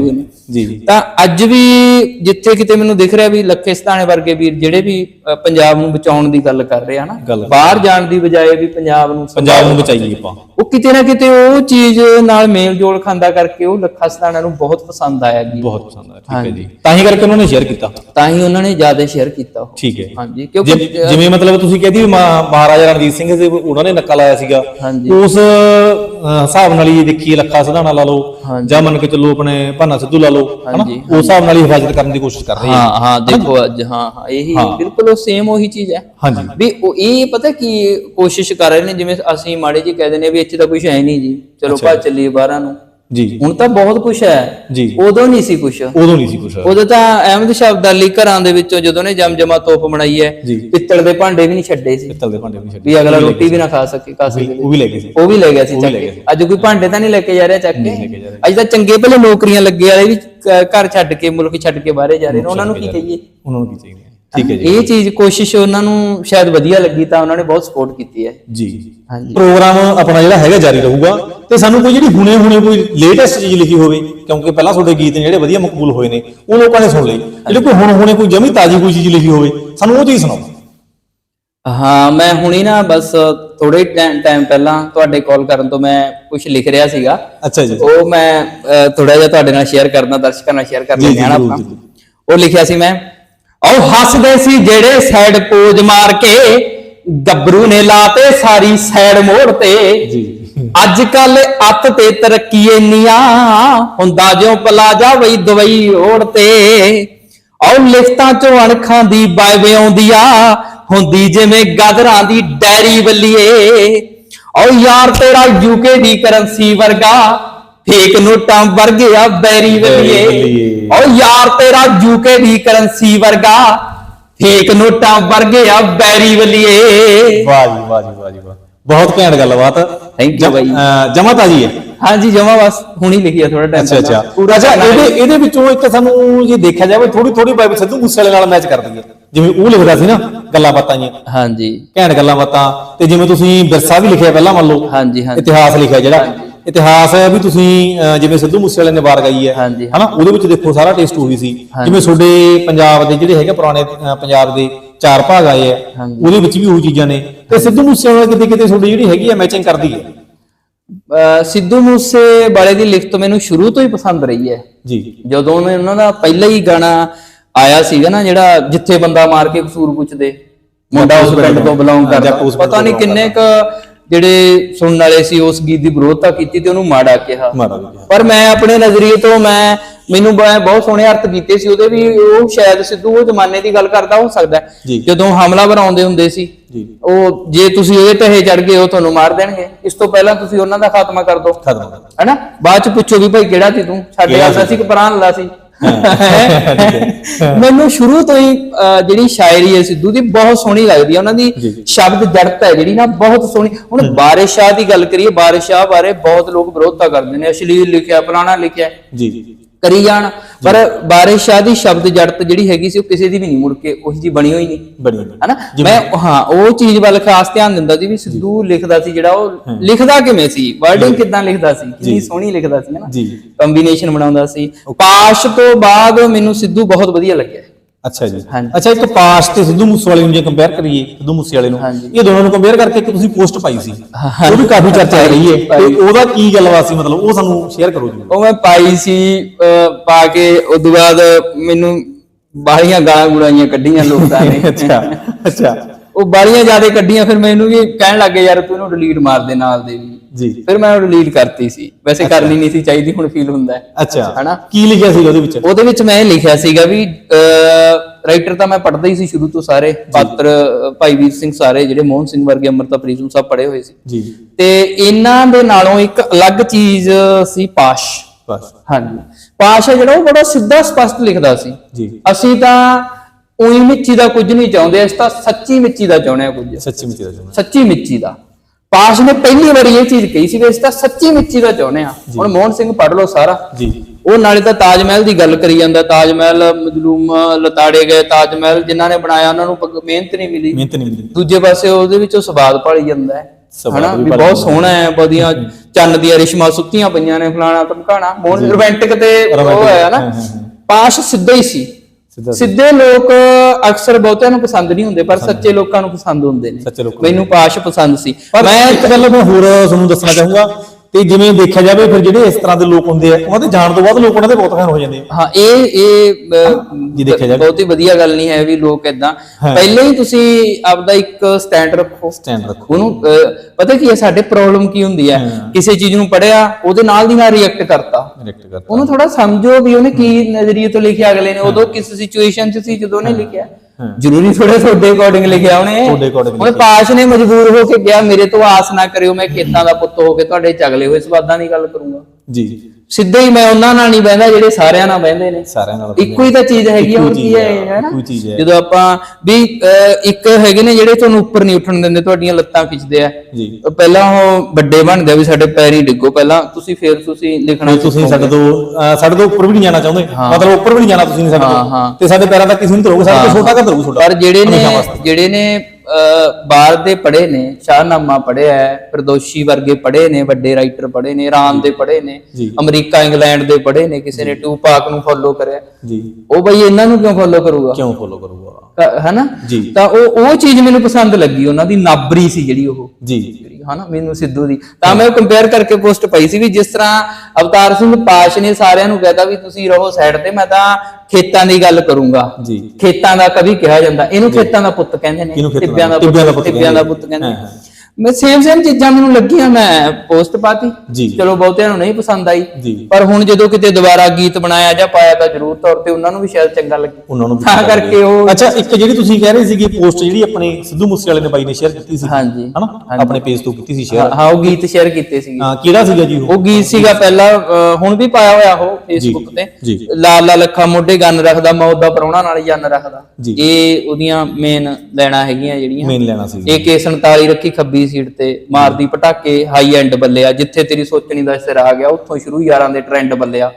S1: ਜੀ ਜੀ।
S2: ਤਾਂ ਅੱਜ ਵੀ ਜਿੱਥੇ ਕਿਤੇ ਮੈਨੂੰ ਦਿਖ ਰਿਹਾ ਵੀ ਲੱਖੇ ਸਤਾਣੇ ਵਰਗੇ ਵੀਰ ਜਿਹੜੇ ਵੀ ਪੰਜਾਬ ਨੂੰ ਬਚਾਉਣ ਦੀ ਗੱਲ ਕਰ ਰਹੇ ਆ ਨਾ
S1: ਗੱਲ।
S2: ਬਾਹਰ ਜਾਣ ਦੀ ਬਜਾਏ ਵੀ ਪੰਜਾਬ ਨੂੰ
S1: ਪੰਜਾਬ ਨੂੰ ਬਚਾਈਏ ਆਪਾਂ।
S2: ਉਹ ਕਿਤੇ ਨਾ ਕਿਤੇ ਉਹ ਚੀਜ਼ ਨਾਲ ਮੇਲ ਜੋਲ ਖਾਂਦਾ ਕਰਕੇ ਉਹ ਲੱਖਾ ਸਤਾਣਾ ਨੂੰ ਬਹੁਤ ਪਸੰਦ ਆਇਆ ਜੀ।
S1: ਬਹੁਤ ਪਸੰਦ ਆ ਠੀਕ ਹੈ ਜੀ। ਤਾਂ ਹੀ ਕਰਕੇ ਉਹਨਾਂ ਨੇ ਸ਼ੇਅਰ ਕੀਤਾ।
S2: ਤਾਂ ਹੀ ਉਹਨਾਂ ਨੇ ਜ਼ਿਆਦਾ ਸ਼ੇਅਰ ਕੀਤਾ ਉਹ।
S1: ਠੀਕ ਹੈ।
S2: ਹਾਂਜੀ ਕਿਉਂਕਿ
S1: ਜਿਵੇਂ- ਮਤਲਬ ਤੁਸੀਂ ਕਹਿੰਦੀ ਵੀ ਮਹਾਰਾਜਾ ਰਣਜੀਤ ਸਿੰਘ ਦੇ ਉਹਨਾਂ ਨੇ ਨੱਕਾ ਲਾਇਆ ਸੀਗਾ। ਉਸ ਹਿਸਾਬ ਨਾਲ ਹੀ ਦੇਖੀਏ ਲੱਖਾ ਸਿਧਾਣਾ ਲਾ ਲਓ। ਜਾਂ ਮੰਨ ਕੇ ਚੱਲੋ ਆਪਣੇ ਭਾਨਾ ਸਿੱਧੂ ਲਾ ਲਓ ਹਨਾ?
S2: ਹਾਂਜੀ,
S1: ਉਸ ਹਿਸਾਬ ਨਾਲ ਹੀ ਹਿਫਾਜ਼ਤ ਕਰਨ ਦੀ ਕੋਸ਼ਿਸ਼ ਕਰ ਰਹੀ ਹੈ
S2: ਹਾਂ ਹਾਂ ਦੇਖੋ ਅੱਜ ਹਾਂ ਹਾਂ ਇਹੀ ਬਿਲਕੁਲ ਉਹ ਸੇਮ ਉਹੀ ਚੀਜ਼ ਹੈ।
S1: ਹਾਂਜੀ।
S2: ਵੀ ਉਹ ਇਹ ਪਤਾ ਕੀ ਕੋਸ਼ਿਸ਼ ਕਰ ਰਹੇ ਨੇ ਜਿਵੇਂ ਅਸੀਂ ਮਾੜੇ ਜੀ ਕਹਿ ਦਿੰਦੇ ਵੀ ਇੱਥੇ ਤਾਂ ਕੁਝ ਹੈ ਨਹੀਂ ਜੀ। ਚਲੋ ਭੱਜ ਚੱਲੀਏ ਬਾਹਰਾਂ ਨੂੰ।
S1: ਜੀ
S2: ਹੁਣ ਤਾਂ ਬਹੁਤ ਕੁਝ ਹੈ।
S1: ਜੀ
S2: ਉਦੋਂ ਨਹੀਂ ਸੀ ਕੁਝ
S1: ਉਦੋਂ ਨਹੀਂ ਸੀ ਕੁਛ।
S2: ਉਦੋਂ ਤਾਂ ਅਹਿਮਦ ਸ਼ਬਦ ਅਲੀ ਘਰਾਂ ਦੇ ਵਿੱਚੋਂ ਜਦੋਂ ਨੇ ਜਮਜਮਾ ਤੋਪ ਬਣਾਈ ਹੈ। ਪਿੱਤਲ ਦੇ ਭਾਂਡੇ ਵੀ ਨਹੀਂ ਛੱਡੇ ਸੀ।
S1: ਪਿੱਤਲ ਦੇ ਭਾਂਡੇ ਵੀ ਨਹੀਂ ਛੱਡੇ।
S2: ਵੀ ਅਗਲਾ ਰੋਟੀ ਵੀ ਨਾ ਖਾ ਸਕੇ ਖਾ ਸਕੇ।
S1: ਉਹ ਵੀ ਲੈ ਗਏ ਸੀ।
S2: ਉਹ ਵੀ ਲੈ ਗਿਆ ਸੀ ਚੱਕ ਕੇ। ਅੱਜ ਕੋਈ ਭਾਂਡੇ ਤਾਂ ਨਹੀਂ ਲੈ ਕੇ ਜਾ ਰਿਹਾ ਚੱਕ
S1: ਕੇ।
S2: ਅੱਜ ਤਾਂ ਚੰਗੇ ਭਲੇ ਨੌਕਰੀਆਂ ਲੱਗੇ ਵਾਲੇ ਵੀ ਘਰ ਛੱਡ ਕੇ ਮੁਲਕ ਛੱਡ ਕੇ ਬਾਹਰੇ ਜਾ ਰਹੇ ਨੇ। ਉਹਨਾਂ ਨੂੰ ਕੀ ਕਹੀਏ?
S1: ਉਹਨਾਂ ਨੂੰ ਕੀ ਚਾਹੀਦਾ? ਠੀਕ ਹੈ ਜੀ।
S2: ਇਹ ਚੀਜ਼ ਕੋਸ਼ਿਸ਼ ਉਹਨਾਂ ਨੂੰ ਸ਼ਾਇਦ ਵਧੀਆ ਲੱਗੀ ਤਾਂ ਉਹਨਾਂ ਨੇ ਬਹੁਤ ਸਪੋਰਟ ਕੀਤੀ ਹੈ।
S1: ਜੀ।
S2: ਹਾਂਜੀ।
S1: ਪ੍ਰੋਗਰਾਮ ਆਪਣਾ ਜਿਹੜਾ ਹੈਗਾ ਜਾਰੀ ਰਹੂਗਾ ਤੇ ਸਾਨੂੰ ਕੋਈ ਜਿਹੜੀ ਹੁਣੇ ਹੁਣੇ ਕੋਈ ਲੇਟੈਸਟ ਚੀਜ਼ ਲਿਖੀ ਹੋਵੇ ਕਿਉਂਕਿ ਪਹਿਲਾਂ ਤੁਹਾਡੇ ਗੀਤ ਨੇ ਜਿਹੜੇ ਵਧੀਆ ਮਕਬੂਲ ਹੋਏ ਨੇ ਉਹ ਲੋਕਾਂ ਨੇ ਸੁਣ ਲਏ। ਜਿਹੜੇ ਕੋਈ ਹੁਣ ਹੁਣੇ ਕੋਈ ਜਮੀ ਤਾਜ਼ੀ ਕੋਈ ਚੀਜ਼ ਲਿਖੀ ਹੋਵੇ ਸਾਨੂੰ ਉਹ ਚੀਜ਼ ਸੁਣਾਓ।
S2: ਹਾਂ ਮੈਂ ਹੁਣੀ ਨਾ ਬਸ ਥੋੜੇ ਟਾਈਮ ਪਹਿਲਾਂ ਤੁਹਾਡੇ ਕਾਲ ਕਰਨ ਤੋਂ ਮੈਂ ਕੁਝ ਲਿਖ ਰਿਹਾ ਸੀਗਾ।
S1: ਅੱਛਾ ਜੀ
S2: ਉਹ ਮੈਂ ਥੋੜਾ ਜਿਹਾ ਤੁਹਾਡੇ ਨਾਲ ਸ਼ੇਅਰ ਕਰਨਾ ਦਰਸ਼ਕਾਂ ਨਾਲ ਸ਼ੇਅਰ ਕਰ
S1: ਜੀ,
S2: ਲੈਂਦੇ ਹਾਂ ਨਾ
S1: ਜ਼ਰੂਰ,
S2: ਆਪਾਂ
S1: ਜ਼ਰੂਰ।
S2: ਉਹ ਲਿਖਿਆ ਸੀ ਮੈਂ। ਉਹ ਹੱਸਦੇ ਸੀ ਜਿਹੜੇ ਸਾਈਡ ਪੋਜ ਮਾਰ ਕੇ ਗੱਭਰੂ ਨੇ ਲਾਤੇ ਸਾਰੀ ਸਾਈਡ ਮੋੜ ਤੇ। ਅੱਜ ਕੱਲ ਅੱਤ ਤੇ ਤਰੱਕੀ ਇੰਨੀਆਂ ਹੁੰਦਾ ਜਿਉ ਪਲਾਜਾ ਵਈ ਦਵਈ ਓੜ ਤੇ। ਔਰ ਲਿਖਤਾਂ ਚੋਂ ਅਣਖਾਂ ਦੀ ਬਾਇਵੇ ਆਉਂਦੀ ਆ ਹੁੰਦੀ ਜਿਵੇਂ ਗਦਰਾਂ ਦੀ ਡੈਰੀ ਬੱਲੀਏ ਔਰ ਯਾਰ ਤੇਰਾ ਯੂਕੇ ਦੀ ਕਰੰਸੀ ਵਰਗਾ ਫੇਕ ਨੋਟਾਂ ਵਰਗੇ ਆ ਬੈਰੀ ਬੱਲੀਏ। ਔਰ ਯਾਰ ਤੇਰਾ ਯੂਕੇ ਦੀ ਕਰੰਸੀ ਵਰਗਾ। ਫੇਕ ਨੋਟਾਂ ਵਰਗੇ ਆ ਬੈਰੀ ਬੱਲੀਏ
S1: ਵਾਹ ਜੀ ਵਾਹ ਜੀ ਵਾਹ ਜੀ ਵਾਹ। ਬਹੁਤ ਘੈਂਟ ਗੱਲਬਾਤ।
S2: Thank you ਬਾਈ।
S1: ਜਮਾ ਤਾਜੀ ਹੈ।
S2: ਹਾਂਜੀ ਜਮਾ ਬਸ ਹੁਣੀ ਲਿਖੀ ਆ ਥੋੜਾ ਟਾਈਮ
S1: ਅੱਛਾ ਅੱਛਾ। ਪੂਰਾ ਅੱਛਾ ਇਹਦੇ ਇਹਦੇ ਵਿੱਚੋਂ ਇੱਕ ਸਾਨੂੰ ਜੇ ਦੇਖਿਆ ਜਾਵੇ ਥੋੜੀ ਥੋੜੀ ਬਾਈਬ ਸਿੱਧੂ ਮੂਸੇ ਵਾਲੇ ਨਾਲ ਮੈਚ ਕਰ ਦਈਏ ਜਿਵੇਂ ਉਹ ਲਿਖਦਾ ਸੀ ਨਾ ਗੱਲਾਂ ਬਾਤਾਂ ਜੀਆਂ
S2: ਹਾਂਜੀ।
S1: ਘੈਂਟ ਗੱਲਾਂ ਬਾਤਾਂ। ਤੇ ਜਿਵੇਂ ਤੁਸੀਂ ਵਿਰਸਾ ਵੀ ਲਿਖਿਆ ਪਹਿਲਾਂ ਮੰਨ ਲਓ।
S2: ਹਾਂਜੀ ਹਾਂਜੀ।
S1: ਇਤਿਹਾਸ ਲਿਖਿਆ ਜਿਹੜਾ। ਇਤਿਹਾਸ ਵੀ ਤੁਸੀਂ ਅਹ, ਜਿਵੇਂ ਸਿੱਧੂ ਮੂਸੇ ਵਾਲੇ ਨੇ ਵਾਰ ਗਾਈ ਹੈ।
S2: ਹਾਂਜੀ।
S1: ਹਨਾ? ਉਹਦੇ ਵਿੱਚ ਦੇਖੋ ਸਾਰਾ ਟੇਸਟ ਉਹੀ ਸੀ। ਜਿਵੇਂ ਤੁਹਾਡੇ ਪੰਜਾਬ ਦੇ ਜਿਹੜੇ ਹੈਗੇ ਪੁਰਾਣੇ ਅਹ, ਪੰਜਾਬ ਦੇ ਚਾਰ ਭਾਗ ਆਏ ਆ
S2: ਹਾਂਜੀ।
S1: ਉਹਦੇ ਵਿੱਚ ਵੀ ਉਹੀ ਚੀਜ਼ਾਂ ਨੇ। ਤੇ ਸਿੱਧੂ ਮੂਸੇ ਵਾਲਾ ਕਿਤੇ ਕਿਤੇ ਤੁਹਾਡੀ ਜਿਹੜੀ ਹੈਗੀ ਆ ਮੈਚਿੰਗ ਕਰਦੀ ਹੈ।
S2: ਅਹ ਸਿੱਧੂ ਮੂਸੇ ਵਾਲੇ ਦੀ ਲਿਖਤ ਮੈਨੂੰ ਸ਼ੁਰੂ ਤੋਂ ਹੀ ਪਸੰਦ ਰਹੀ ਹੈ।
S1: ਜੀ।
S2: ਜਦੋਂ ਮੈਂ ਉਹਨਾਂ ਦਾ ਪਹਿਲਾ ਹੀ ਗਾਣਾ ਆਇਆ ਸੀਗਾ ਨਾ ਜਿਹੜਾ ਜਿੱਥੇ ਬੰਦਾ ਮਾਰ ਕੇ ਕਸੂਰ ਪੁੱਛਦੇ ਮੁੰਡਾ ਉਸ ਪਿੰਡ ਤੋਂ ਬਿਲੋਂਗ
S1: ਜਾਂ
S2: ਕਰਦਾ।
S1: ਉਸ ਪਿੰਡ
S2: ਪਤਾ ਨਹੀਂ
S1: ਤੋਂ
S2: ਕਿੰਨੇ ਕ ਜਿਹੜੇ ਸੁਣਨ ਵਾਲੇ ਸੀ ਉਸ ਗੀਤ ਦੀ ਵਿਰੋਧਤਾ ਕੀਤੀ ਤੇ ਉਹਨੂੰ ਮਾੜਾ ਕਿਹਾ
S1: ਮਾੜਾ ਵੀ ਕਿਹਾ।
S2: ਪਰ ਮੈਂ ਆਪਣੇ ਨਜ਼ਰੀਏ ਤੋਂ ਮੈਂ ਮੈਨੂੰ ਬ- ਬਹੁਤ ਸੋਹਣੇ ਅਰਥ ਕੀਤੇ ਸੀ ਉਹਦੇ ਵੀ ਉਹ ਸ਼ਾਇਦ ਸਿੱਧੂ ਉਹ ਜ਼ਮਾਨੇ ਦੀ ਗੱਲ ਕਰਦਾ ਹੋ ਸਕਦਾ ਹੈ।
S1: ਜੀ।
S2: ਜਦੋਂ ਹਮਲਾਵਰ ਆਉਂਦੇ ਹੁੰਦੇ ਸੀ
S1: ਜੀ
S2: ਉਹ ਜੇ ਤੁਸੀਂ ਉਹਦੇ ਢਹੇ ਚੜ ਗਏ ਉਹ ਤੁਹਾਨੂੰ ਮਾਰ ਦੇਣਗੇ ਇਸ ਤੋਂ ਪਹਿਲਾਂ ਤੁਸੀਂ ਉਹਨਾਂ ਦਾ ਖਾਤਮਾ ਕਰ ਦਿਓ
S1: ਖਤਮ।
S2: ਹੈਨਾ ਬਾਅਦ ਚ ਪੁੱਛੋ ਵੀ ਭਾਈ ਕਿਹੜਾ ਸੀ ਤੂੰ ਸਾਡੇ
S1: ਕਿਹੜਾ
S2: ਆਉਂਦਾ
S1: ਸੀ?
S2: ਸੀ ਕਿ ਪ੍ਰਾਨ ਲਾ ਸੀ ਮੈਨੂੰ ਸ਼ੁਰੂ ਤੋਂ ਹੀ ਅਹ, ਜਿਹੜੀ ਸ਼ਾਇਰੀ ਹੈ ਸਿੱਧੂ ਦੀ ਬਹੁਤ ਸੋਹਣੀ ਲੱਗਦੀ ਹੈ। ਉਹਨਾਂ ਦੀ
S1: ਜੀ, ਜੀ।
S2: ਸ਼ਬਦ ਜੜਤ ਹੈ ਜਿਹੜੀ ਨਾ ਬਹੁਤ ਸੋਹਣੀ। ਹੁਣ ਬਾਰਿਸ਼ ਸ਼ਾਹ ਦੀ ਗੱਲ ਕਰੀਏ ਬਾਰਿਸ਼ ਸ਼ਾਹ ਬਾਰੇ ਬਹੁਤ ਲੋਕ ਵਿਰੋਧਤਾ ਕਰਦੇ ਨੇ। ਅਸ਼ਲੀਲ ਲਿਖਿਆ ਪੁਰਾਣਾ ਲਿਖਿਆ।
S1: ਜੀ ਜੀ।
S2: ਕਰੀ ਜਾਣ। ਪਰ ਬਾਰਿਸ਼ ਸ਼ਾਹ ਦੀ ਸ਼ਬਦ ਜੜਤ ਜਿਹੜੀ ਹੈਗੀ ਸੀ ਉਹ ਕਿਸੇ ਦੀ ਵੀ ਨਹੀਂ ਮੁੜ ਕੇ ਉਹੀ ਜੀ ਬਣੀ ਹੋਈ ਨਹੀਂ।
S1: ਬੜੀ
S2: ਹਨਾ? ਮੈਂ ਹਾਂ ਉਹ ਚੀਜ਼ ਵੱਲ ਖਾਸ ਧਿਆਨ ਦਿੰਦਾ ਸੀ ਵੀ ਸਿੱਧੂ ਲਿਖਦਾ ਸੀ ਜਿਹੜਾ ਉਹ ਲਿਖਦਾ ਕਿਵੇਂ ਸੀ? ਵਰਡਿੰਗ ਕਿਦਾਂ ਲਿਖਦਾ ਸੀ? ਕਿੰਨੀ ਸੋਹਣੀ ਲਿਖਦਾ ਸੀ ਹਨਾ?
S1: ਜੀ।
S2: ਕੰਬੀਨੇਸ਼ਨ ਬਣਾਉਂਦਾ ਸੀ। ਪਾਸ਼ ਤੋਂ ਬਾਅਦ ਮੈਨੂੰ ਸਿੱਧੂ ਬਹੁਤ ਵਧੀਆ ਲੱਗਿਆ।
S1: ਅੱਛਾ ਜੀ।
S2: ਹਾਂਜੀ।
S1: ਅੱਛਾ ਇੱਕ ਪਾਸ ਤੇ ਸਿੱਧੂ ਮੂਸੇ ਵਾਲੇ ਨੂੰ ਜੇ ਕੰਪੇਅਰ ਕਰੀਏ ਸਿੱਧੂ ਮੂਸੇ ਵਾਲੇ ਨੂੰ
S2: ਹਾਂਜੀ।
S1: ਇਹ ਦੋਨਾਂ ਨੂੰ ਕੰਪੇਅਰ ਕਰਕੇ ਇੱਕ ਤੁਸੀਂ ਪੋਸਟ ਪਾਈ ਸੀ। ਉਹ ਵੀ ਕਾਫੀ ਚਰਚਾ ਆ ਰਹੀ ਹੈ। ਤੇ ਉਹਦਾ ਕੀ ਗੱਲਬਾਤ ਸੀ? ਮਤਲਬ ਉਹ ਸਾਨੂੰ ਸ਼ੇਅਰ ਕਰੋ ਜੀ।
S2: ਉਹ ਮੈਂ ਪਾਈ ਸੀ ਅਹ, ਪਾ ਕੇ ਉਸ ਤੋਂ ਬਾਅਦ ਮੈਨੂੰ ਬਾਹਲੀਆਂ ਗਾਲਾਂ ਗੁੜਾਈਆਂ ਕੱਢੀਆਂ ਲੋਕਾਂ ਨੇ।
S1: ਅੱਛਾ ਅੱਛਾ।
S2: ਉਹ ਬਾਲੀਆਂ ਜ਼ਿਆਦਾ ਕੱਢੀਆਂ ਫਿਰ ਮੈਨੂੰ ਵੀ ਕਹਿਣ ਲੱਗੇ ਯਾਰ ਤੂੰ ਇਹਨੂੰ ਡਿਲੀਟ ਮਾਰ ਦੇ ਨਾਲ ਦੇ ਵੀ।
S1: ਜੀ।
S2: ਫਿਰ ਮੈਂ ਡਿਲੀਟ ਕਰਤੀ ਸੀ। ਵੈਸੇ ਕਰਨੀ ਨਹੀਂ ਸੀ ਚਾਹੀਦੀ ਹੁਣ ਫੀਲ ਹੁੰਦਾ
S1: ਅੱਛਾ।
S2: ਹਨਾ?
S1: ਕੀ ਲਿਖਿਆ ਸੀ ਉਹਦੇ ਵਿੱਚ?
S2: ਉਹਦੇ ਵਿੱਚ ਮੈਂ ਇਹ ਲਿਖਿਆ ਸੀਗਾ ਵੀ ਰਾਈਟਰ ਤਾਂ ਮੈਂ ਪੜ੍ਹਦਾ ਹੀ ਸੀ ਸ਼ੁਰੂ ਤੋਂ ਸਾਰੇ। ਪਾਤਰ ਭਾਈ ਵੀਰ ਸਿੰਘ ਸਾਰੇ ਜਿਹੜੇ ਮੋਹਨ ਸਿੰਘ ਵਰਗੇ ਅਮਰਤਾ ਪ੍ਰੀਤਮ ਸਭ ਪੜ੍ਹੇ ਹੋਏ ਸੀ।
S1: ਜੀ।
S2: ਤੇ ਇਹਨਾਂ ਦੇ ਨਾਲੋਂ ਇੱਕ ਅਲੱਗ ਚੀਜ਼ ਸੀ ਪਾਸ਼। ਹਾਂਜੀ। ਪਾਸ਼ ਹੈ ਜਿਹੜਾ ਉਹ ਬੜਾ ਸਿੱਧਾ ਸਪਸ਼ਟ ਲਿਖਦਾ ਸੀ।
S1: ਜੀ।
S2: ਅਸੀਂ ਤਾਂ ਉਹੀ ਮਿੱਚੀ ਦਾ ਕੁਝ ਨਹੀਂ ਚਾਹੁੰਦੇ ਅਸੀਂ ਤਾਂ ਸੱਚੀ ਮਿੱਚੀ ਦਾ ਚਾਹੁੰਦੇ ਆ ਕੁਝ।
S1: ਸੱਚੀ ਮੁੱਚੀ ਦਾ
S2: ਸੱਚੀ ਮਿੱਚੀ ਦਾ। ਪਾਸ਼ ਨੇ ਪਹਿਲੀ ਵਾਰੀ ਇਹ ਚੀਜ਼ ਕਹੀ ਸੀ ਵੀ ਅਸੀਂ ਤਾਂ ਸੱਚੀ ਮਿੱਚੀ ਦਾ ਚਾਹੁੰਦੇ ਆ ਹੁਣ ਮੋਹਨ ਸਿੰਘ ਪੜ੍ਹ ਲਓ ਸਾਰਾ।
S1: ਜੀ
S2: ਉਹ ਨਾਲੇ ਤਾਂ ਤਾਜ ਮਹਿਲ ਦੀ ਗੱਲ ਕਰੀ ਜਾਂਦਾ। ਤਾਜ ਮਹਿਲ ਮਜਲੂਮ ਲਤਾੜੇ ਗਏ ਤਾਜ ਮਹਿਲ ਜਿਨ੍ਹਾਂ ਨੇ ਬਣਾਇਆ ਉਹਨਾਂ ਨੂੰ ਮਿਹਨਤ ਨਹੀਂ ਮਿਲੀ।
S1: ਮਿਹਨਤ ਨਹੀਂ ਮਿਲੀ।
S2: ਦੂਜੇ ਪਾਸੇ ਉਹਦੇ ਵਿੱਚੋਂ ਸਵਾਦ ਭਾਲੀ ਜਾਂਦਾ ਹੈ। ਹਨਾ?
S1: ਵੀ
S2: ਬਹੁਤ ਸੋਹਣਾ ਹੈ ਵਧੀਆ ਚੰਨ ਦੀਆਂ ਰਿਸ਼ਮਾਂ ਸੁੱਤੀਆਂ ਪਈਆਂ ਨੇ ਫਲਾਣਾ ਧਮਕਾਣਾ। ਮੋਹਨ ਰੋਮਾਂਟਿਕ ਤੇ ਉਹ ਹੈ। ਨਾ। ਪਾਸ਼ ਸਿੱਧਾ ਹੀ ਸੀ।
S1: ਸਿੱਧਾ
S2: ਲੋਕ ਅਕਸਰ ਬਹੁਤਿਆਂ ਨੂੰ ਪਸੰਦ ਨਹੀਂ ਹੁੰਦੇ ਪਰ ਸੱਚੇ ਲੋਕਾਂ ਨੂੰ ਪਸੰਦ ਹੁੰਦੇ ਨੇ। ਮੈਨੂੰ ਪਾਸ਼ ਪਸੰਦ ਸੀ।
S1: ਮੈਂ ਇੱਕ ਗੱਲ ਮੈਂ ਹੋਰ ਤੁਹਾਨੂੰ ਦੱਸਣਾ ਚਾਹੂੰਗਾ ਤੇ ਜਿਵੇਂ ਦੇਖਿਆ ਜਾਵੇ ਫਿਰ ਜਿਹੜੇ ਇਸ ਤਰ੍ਹਾਂ ਦੇ ਲੋਕ ਹੁੰਦੇ ਆ ਉਹਨਾਂ ਦੇ ਜਾਣ ਤੋਂ ਬਾਅਦ ਲੋਕ ਉਹਨਾਂ ਦੇ ਬਹੁਤ ਫੈਨ ਹੋ ਜਾਂਦੇ ਆ।
S2: ਹਾਂ ਇਹ ਇਹ
S1: ਜੀ ਦੇਖਿਆ ਜਾਵੇ।
S2: ਬਹੁਤ ਹੀ ਵਧੀਆ ਗੱਲ ਨਹੀਂ ਹੈ ਵੀ ਲੋਕ ਇਦਾਂ। ਪਹਿਲਾਂ ਹੀ ਤੁਸੀਂ ਆਪਦਾ ਇੱਕ ਸਟੈਂਡ ਰੱਖੋ।
S1: ਸਟੈਂਡ ਰੱਖੋ।
S2: ਉਹਨੂੰ ਪਤਾ ਕੀ ਹੈ ਸਾਡੇ ਪ੍ਰੋਬਲਮ ਕੀ ਹੁੰਦੀ ਹੈ? ਕਿਸੇ ਚੀਜ਼ ਨੂੰ ਪੜਿਆ ਉਹਦੇ ਨਾਲ ਦੀ ਨਾਲ ਰਿਐਕਟ ਕਰਤਾ। ਉਹਨੂੰ ਥੋੜਾ ਸਮਝੋ ਵੀ ਉਹਨੇ ਕੀ ਨਜ਼ਰੀਏ ਤੋਂ ਲਿਖਿਆ ਅਗਲੇ ਨੇ। ਉਦੋਂ ਕਿਸ ਸਿਚੁਏਸ਼ਨ 'ਚ ਸੀ ਜਦੋਂ ਉਹਨੇ ਲਿਖਿਆ। ਜ਼ਰੂਰੀ ਥੋੜਾ ਤੁਹਾਡੇ ਅਕੋਰਡਿੰਗ ਲਿਖਿਆ ਉਹਨੇ।
S1: ਤੁਹਾਡੇ according
S2: ਉਹਨੇ ਪਾਸ਼ ਨੇ ਮਜਬੂਰ ਹੋ ਕੇ ਗਿਆ ਮੇਰੇ ਤੋਂ ਆਸ ਨਾ ਕਰਿਓ ਮੈਂ ਖੇਤਾਂ ਦਾ ਪੁੱਤ ਹੋ ਕੇ ਤੁਹਾਡੇ ਚਗਲੇ ਹੋਏ ਸਵਾਦਾਂ ਦੀ ਗੱਲ ਕਰੂੰਗਾ।
S1: ਜੀ।
S2: ਸਿੱਧਾ ਹੀ ਮੈਂ ਉਹਨਾਂ ਨਾਲ ਨਹੀਂ ਬਹਿੰਦਾ ਜਿਹੜੇ ਸਾਰਿਆਂ ਨਾਲ ਬਹਿੰਦੇ ਨੇ।
S1: ਸਾਰਿਆਂ ਨਾਲ
S2: ਇੱਕੋ ਹੀ ਤਾਂ ਚੀਜ਼ ਹੈਗੀ ਆ, ਹੋਰ ਕੀ ਹੈ
S1: ਹੈ,
S2: ਇਹ, ਹੈ ਨਾ?
S1: ਚੀਜ਼ ਹੈ।
S2: ਜਦੋਂ ਆਪਾਂ ਵੀ ਅਹ, ਇੱਕ ਹੈਗੇ ਨੇ ਜਿਹੜੇ ਤੁਹਾਨੂੰ ਉੱਪਰ ਨਹੀਂ ਉੱਠਣ ਦਿੰਦੇ ਤੁਹਾਡੀਆਂ ਲੱਤਾਂ ਖਿੱਚਦੇ ਆ।
S1: ਜੀ।
S2: ਉਹ ਪਹਿਲਾਂ ਉਹ ਵੱਡੇ ਬਣਦੇ ਆ ਵੀ ਸਾਡੇ ਪੈਰ ਹੀ ਡਿੱਗੋ। ਪਹਿਲਾਂ ਤੁਸੀਂ ਫੇਰ ਤੁਸੀਂ ਲਿਖਣਾ
S1: ਤੁਸੀਂ ਸਾਡੇ ਤੋਂ ਅਹ, ਸਾਡੇ ਤੋਂ ਉੱਪਰ ਵੀ ਨਹੀਂ ਜਾਣਾ ਚਾਹੁੰਦੇ। ਮਤਲਬ ਉੱਪਰ ਵੀ ਨਹੀਂ ਜਾਣਾ ਤੁਸੀਂ ਸਾਡੇ
S2: ਹਾਂ,
S1: ਤੋਂ।
S2: ਹਾਂ।
S1: ਤੇ ਸਾਡੇ ਪੈਰਾਂ ਤੱਕ ਕਿਸੇ ਨੂੰ ਧਰੋਗੇ ਸਾਡੇ ਤੋਂ ਛੋਟਾ ਕਰ ਧਰੋਗੇ ਤੁਹਾਡਾ
S2: ਪਰ ਜਿਹੜੇ ਨੇ। ਜਿਹੜੇ ਨੇ ਬਾਹਰ ਦੇ ਪੜ੍ਹੇ ਨੇ ਸ਼ਾਹਨਾਮਾ ਪੜ੍ਹਿਆ ਹੈ ਪ੍ਰਦੋਸ਼ੀ ਵਰਗੇ ਪੜ੍ਹੇ ਨੇ ਵੱਡੇ ਰਾਈਟਰ ਪੜ੍ਹੇ ਨੇ ਇਰਾਨ ਦੇ ਪੜ੍ਹੇ ਨੇ। ਅਮਰੀਕਾ ਇੰਗਲੈਂਡ ਦੇ ਪੜ੍ਹੇ ਨੇ ਕਿਸੇ ਨੇ ਟੂਪਾਕ ਨੂੰ ਫੋਲੋ ਕਰਿਆ।
S1: ਜੀ।
S2: ਉਹ ਬਈ ਇਹਨਾਂ ਨੂੰ ਕਿਉਂ ਫੋਲੋ ਕਰੂਗਾ?
S1: ਕਿਉਂ ਫੋਲੋ ਕਰੂਗਾ?
S2: ਹਨਾ। ਤਾਂ ਉਹ ਉਹ ਚੀਜ਼ ਮੈਨੂੰ ਪਸੰਦ ਲੱਗੀ ਉਹਨਾਂ ਦੀ ਨਾਬਰੀ ਸੀ ਜਿਹੜੀ ਉਹ।
S1: ਜੀ।
S2: ਹਨਾ? ਮੈਨੂੰ ਸਿੱਧੂ ਦੀ। ਤਾਂ ਮੈਂ ਕੰਪੇਅਰ ਕਰਕੇ ਪੋਸਟ ਪਾਈ ਸੀ ਵੀ ਜਿਸ ਤਰ੍ਹਾਂ ਅਵਤਾਰ ਸਿੰਘ ਪਾਸ਼ ਨੇ ਸਾਰਿਆਂ ਨੂੰ ਕਹਿਤਾ ਵੀ ਤੁਸੀਂ ਰਹੋ ਸਾਈਡ ਤੇ ਮੈਂ ਤਾਂ ਖੇਤਾਂ ਦੀ ਗੱਲ ਕਰੂੰਗਾ।
S1: ਜੀ।
S2: ਖੇਤਾਂ ਦਾ ਕਵੀ ਕਿਹਾ ਜਾਂਦਾ। ਇਹਨੂੰ ਖੇਤਾਂ ਦਾ ਪੁੱਤ ਕਹਿੰਦੇ ਨੇ। ਟਿੱਬਿਆਂ ਦਾ ਪੁੱਤ?
S1: ਕਹਿੰਦੇ
S2: ਪੁੱਤ ਕਹਿੰਦੇ
S1: ਹਾਂ, ਹਾਂ।
S2: ਮੈਂ ਸੇਮ ਸੇਮ ਚੀਜ਼ਾਂ ਮੈਨੂੰ ਲੱਗੀਆਂ ਮੈਂ ਪੋਸਟ ਪਾਤੀ।
S1: ਜੀ।
S2: ਚਲੋ ਬਹੁਤਿਆਂ ਨੂੰ ਨਹੀਂ ਪਸੰਦ ਆਈ। ਪਰ ਹੁਣ ਜਦੋਂ ਕਿਤੇ ਦੁਬਾਰਾ ਗੀਤ ਬਣਾਇਆ ਜਾਂ ਪਾਇਆ ਤਾਂ ਜ਼ਰੂਰ ਤੌਰ ਤੇ ਉਹਨਾਂ ਨੂੰ ਵੀ ਸ਼ਾਇਦ ਚੰਗਾ ਲੱਗੇ।
S1: ਉਹਨਾਂ ਨੂੰ ਵੀ
S2: ਤਾਂ
S1: ਪਤਾ ਲੱਗੇ।
S2: ਕਰਕੇ ਉਹ
S1: ਅੱਛਾ ਇੱਕ ਜਿਹੜੀ ਤੁਸੀਂ ਕਹਿ ਰਹੇ ਸੀਗੇ ਪੋਸਟ ਜਿਹੜੀ ਆਪਣੀ ਸਿੱਧੂ ਮੂਸੇ ਵਾਲੇ ਨੇ ਬਾਈ ਨੇ ਸ਼ੇਅਰ ਕੀਤੀ ਸੀ।
S2: ਹਾਂਜੀ।
S1: ਹਨਾ? ਆਪਣੇ ਪੇਜ ਤੋਂ ਕੀਤੀ ਸੀ ਸ਼ੇਅਰ
S2: ਹਾਂ ਉਹ ਗੀਤ ਸ਼ੇਅਰ ਕੀਤੇ ਸੀ
S1: ਹਾਂ ਕਿਹੜਾ ਸੀਗਾ ਜੀ ਉਹ?
S2: ਉਹ ਗੀਤ ਸੀਗਾ ਪਹਿਲਾਂ ਅਹ, ਹੁਣ ਵੀ ਪਾਇਆ ਹੋਇਆ ਉਹ ਫੇਸਬੁੱਕ ਤੇ। ਲਾਲ ਲਾਲ ਅੱਖਾਂ ਮੋਢੇ ਗੰਨ ਰੱਖਦਾ ਮੌਤ ਦਾ ਪਰੌਣਾ ਨਾਲ ਹੀ ਜਨ ਰੱਖਦਾ।
S1: ਜੀ।
S2: ਇਹ ਉਹਦੀਆਂ ਮੇਨ ਲੈਣਾ ਹੈਗੀਆਂ ਜਿਹੜੀਆਂ।
S1: ਮੇਨ ਲੈਣਾ ਸੀ।
S2: AK47 ਰੱਖੀ ਖੱਬੀ ਸੀਟ ਤੇ ਮਾਰਦੀ ਪਟਾਕੇ ਹਾਈ ਐਂਡ ਬੱਲਿਆ ਜਿੱਥੇ ਤੇਰੀ ਸੋਚਣੀ ਦਾ ਸਿਰ ਆ ਗਿਆ ਉੱਥੋਂ ਸ਼ੁਰੂ ਯਾਰਾਂ ਦੇ ਟ੍ਰੈਂਡ ਬੱਲਿਆ।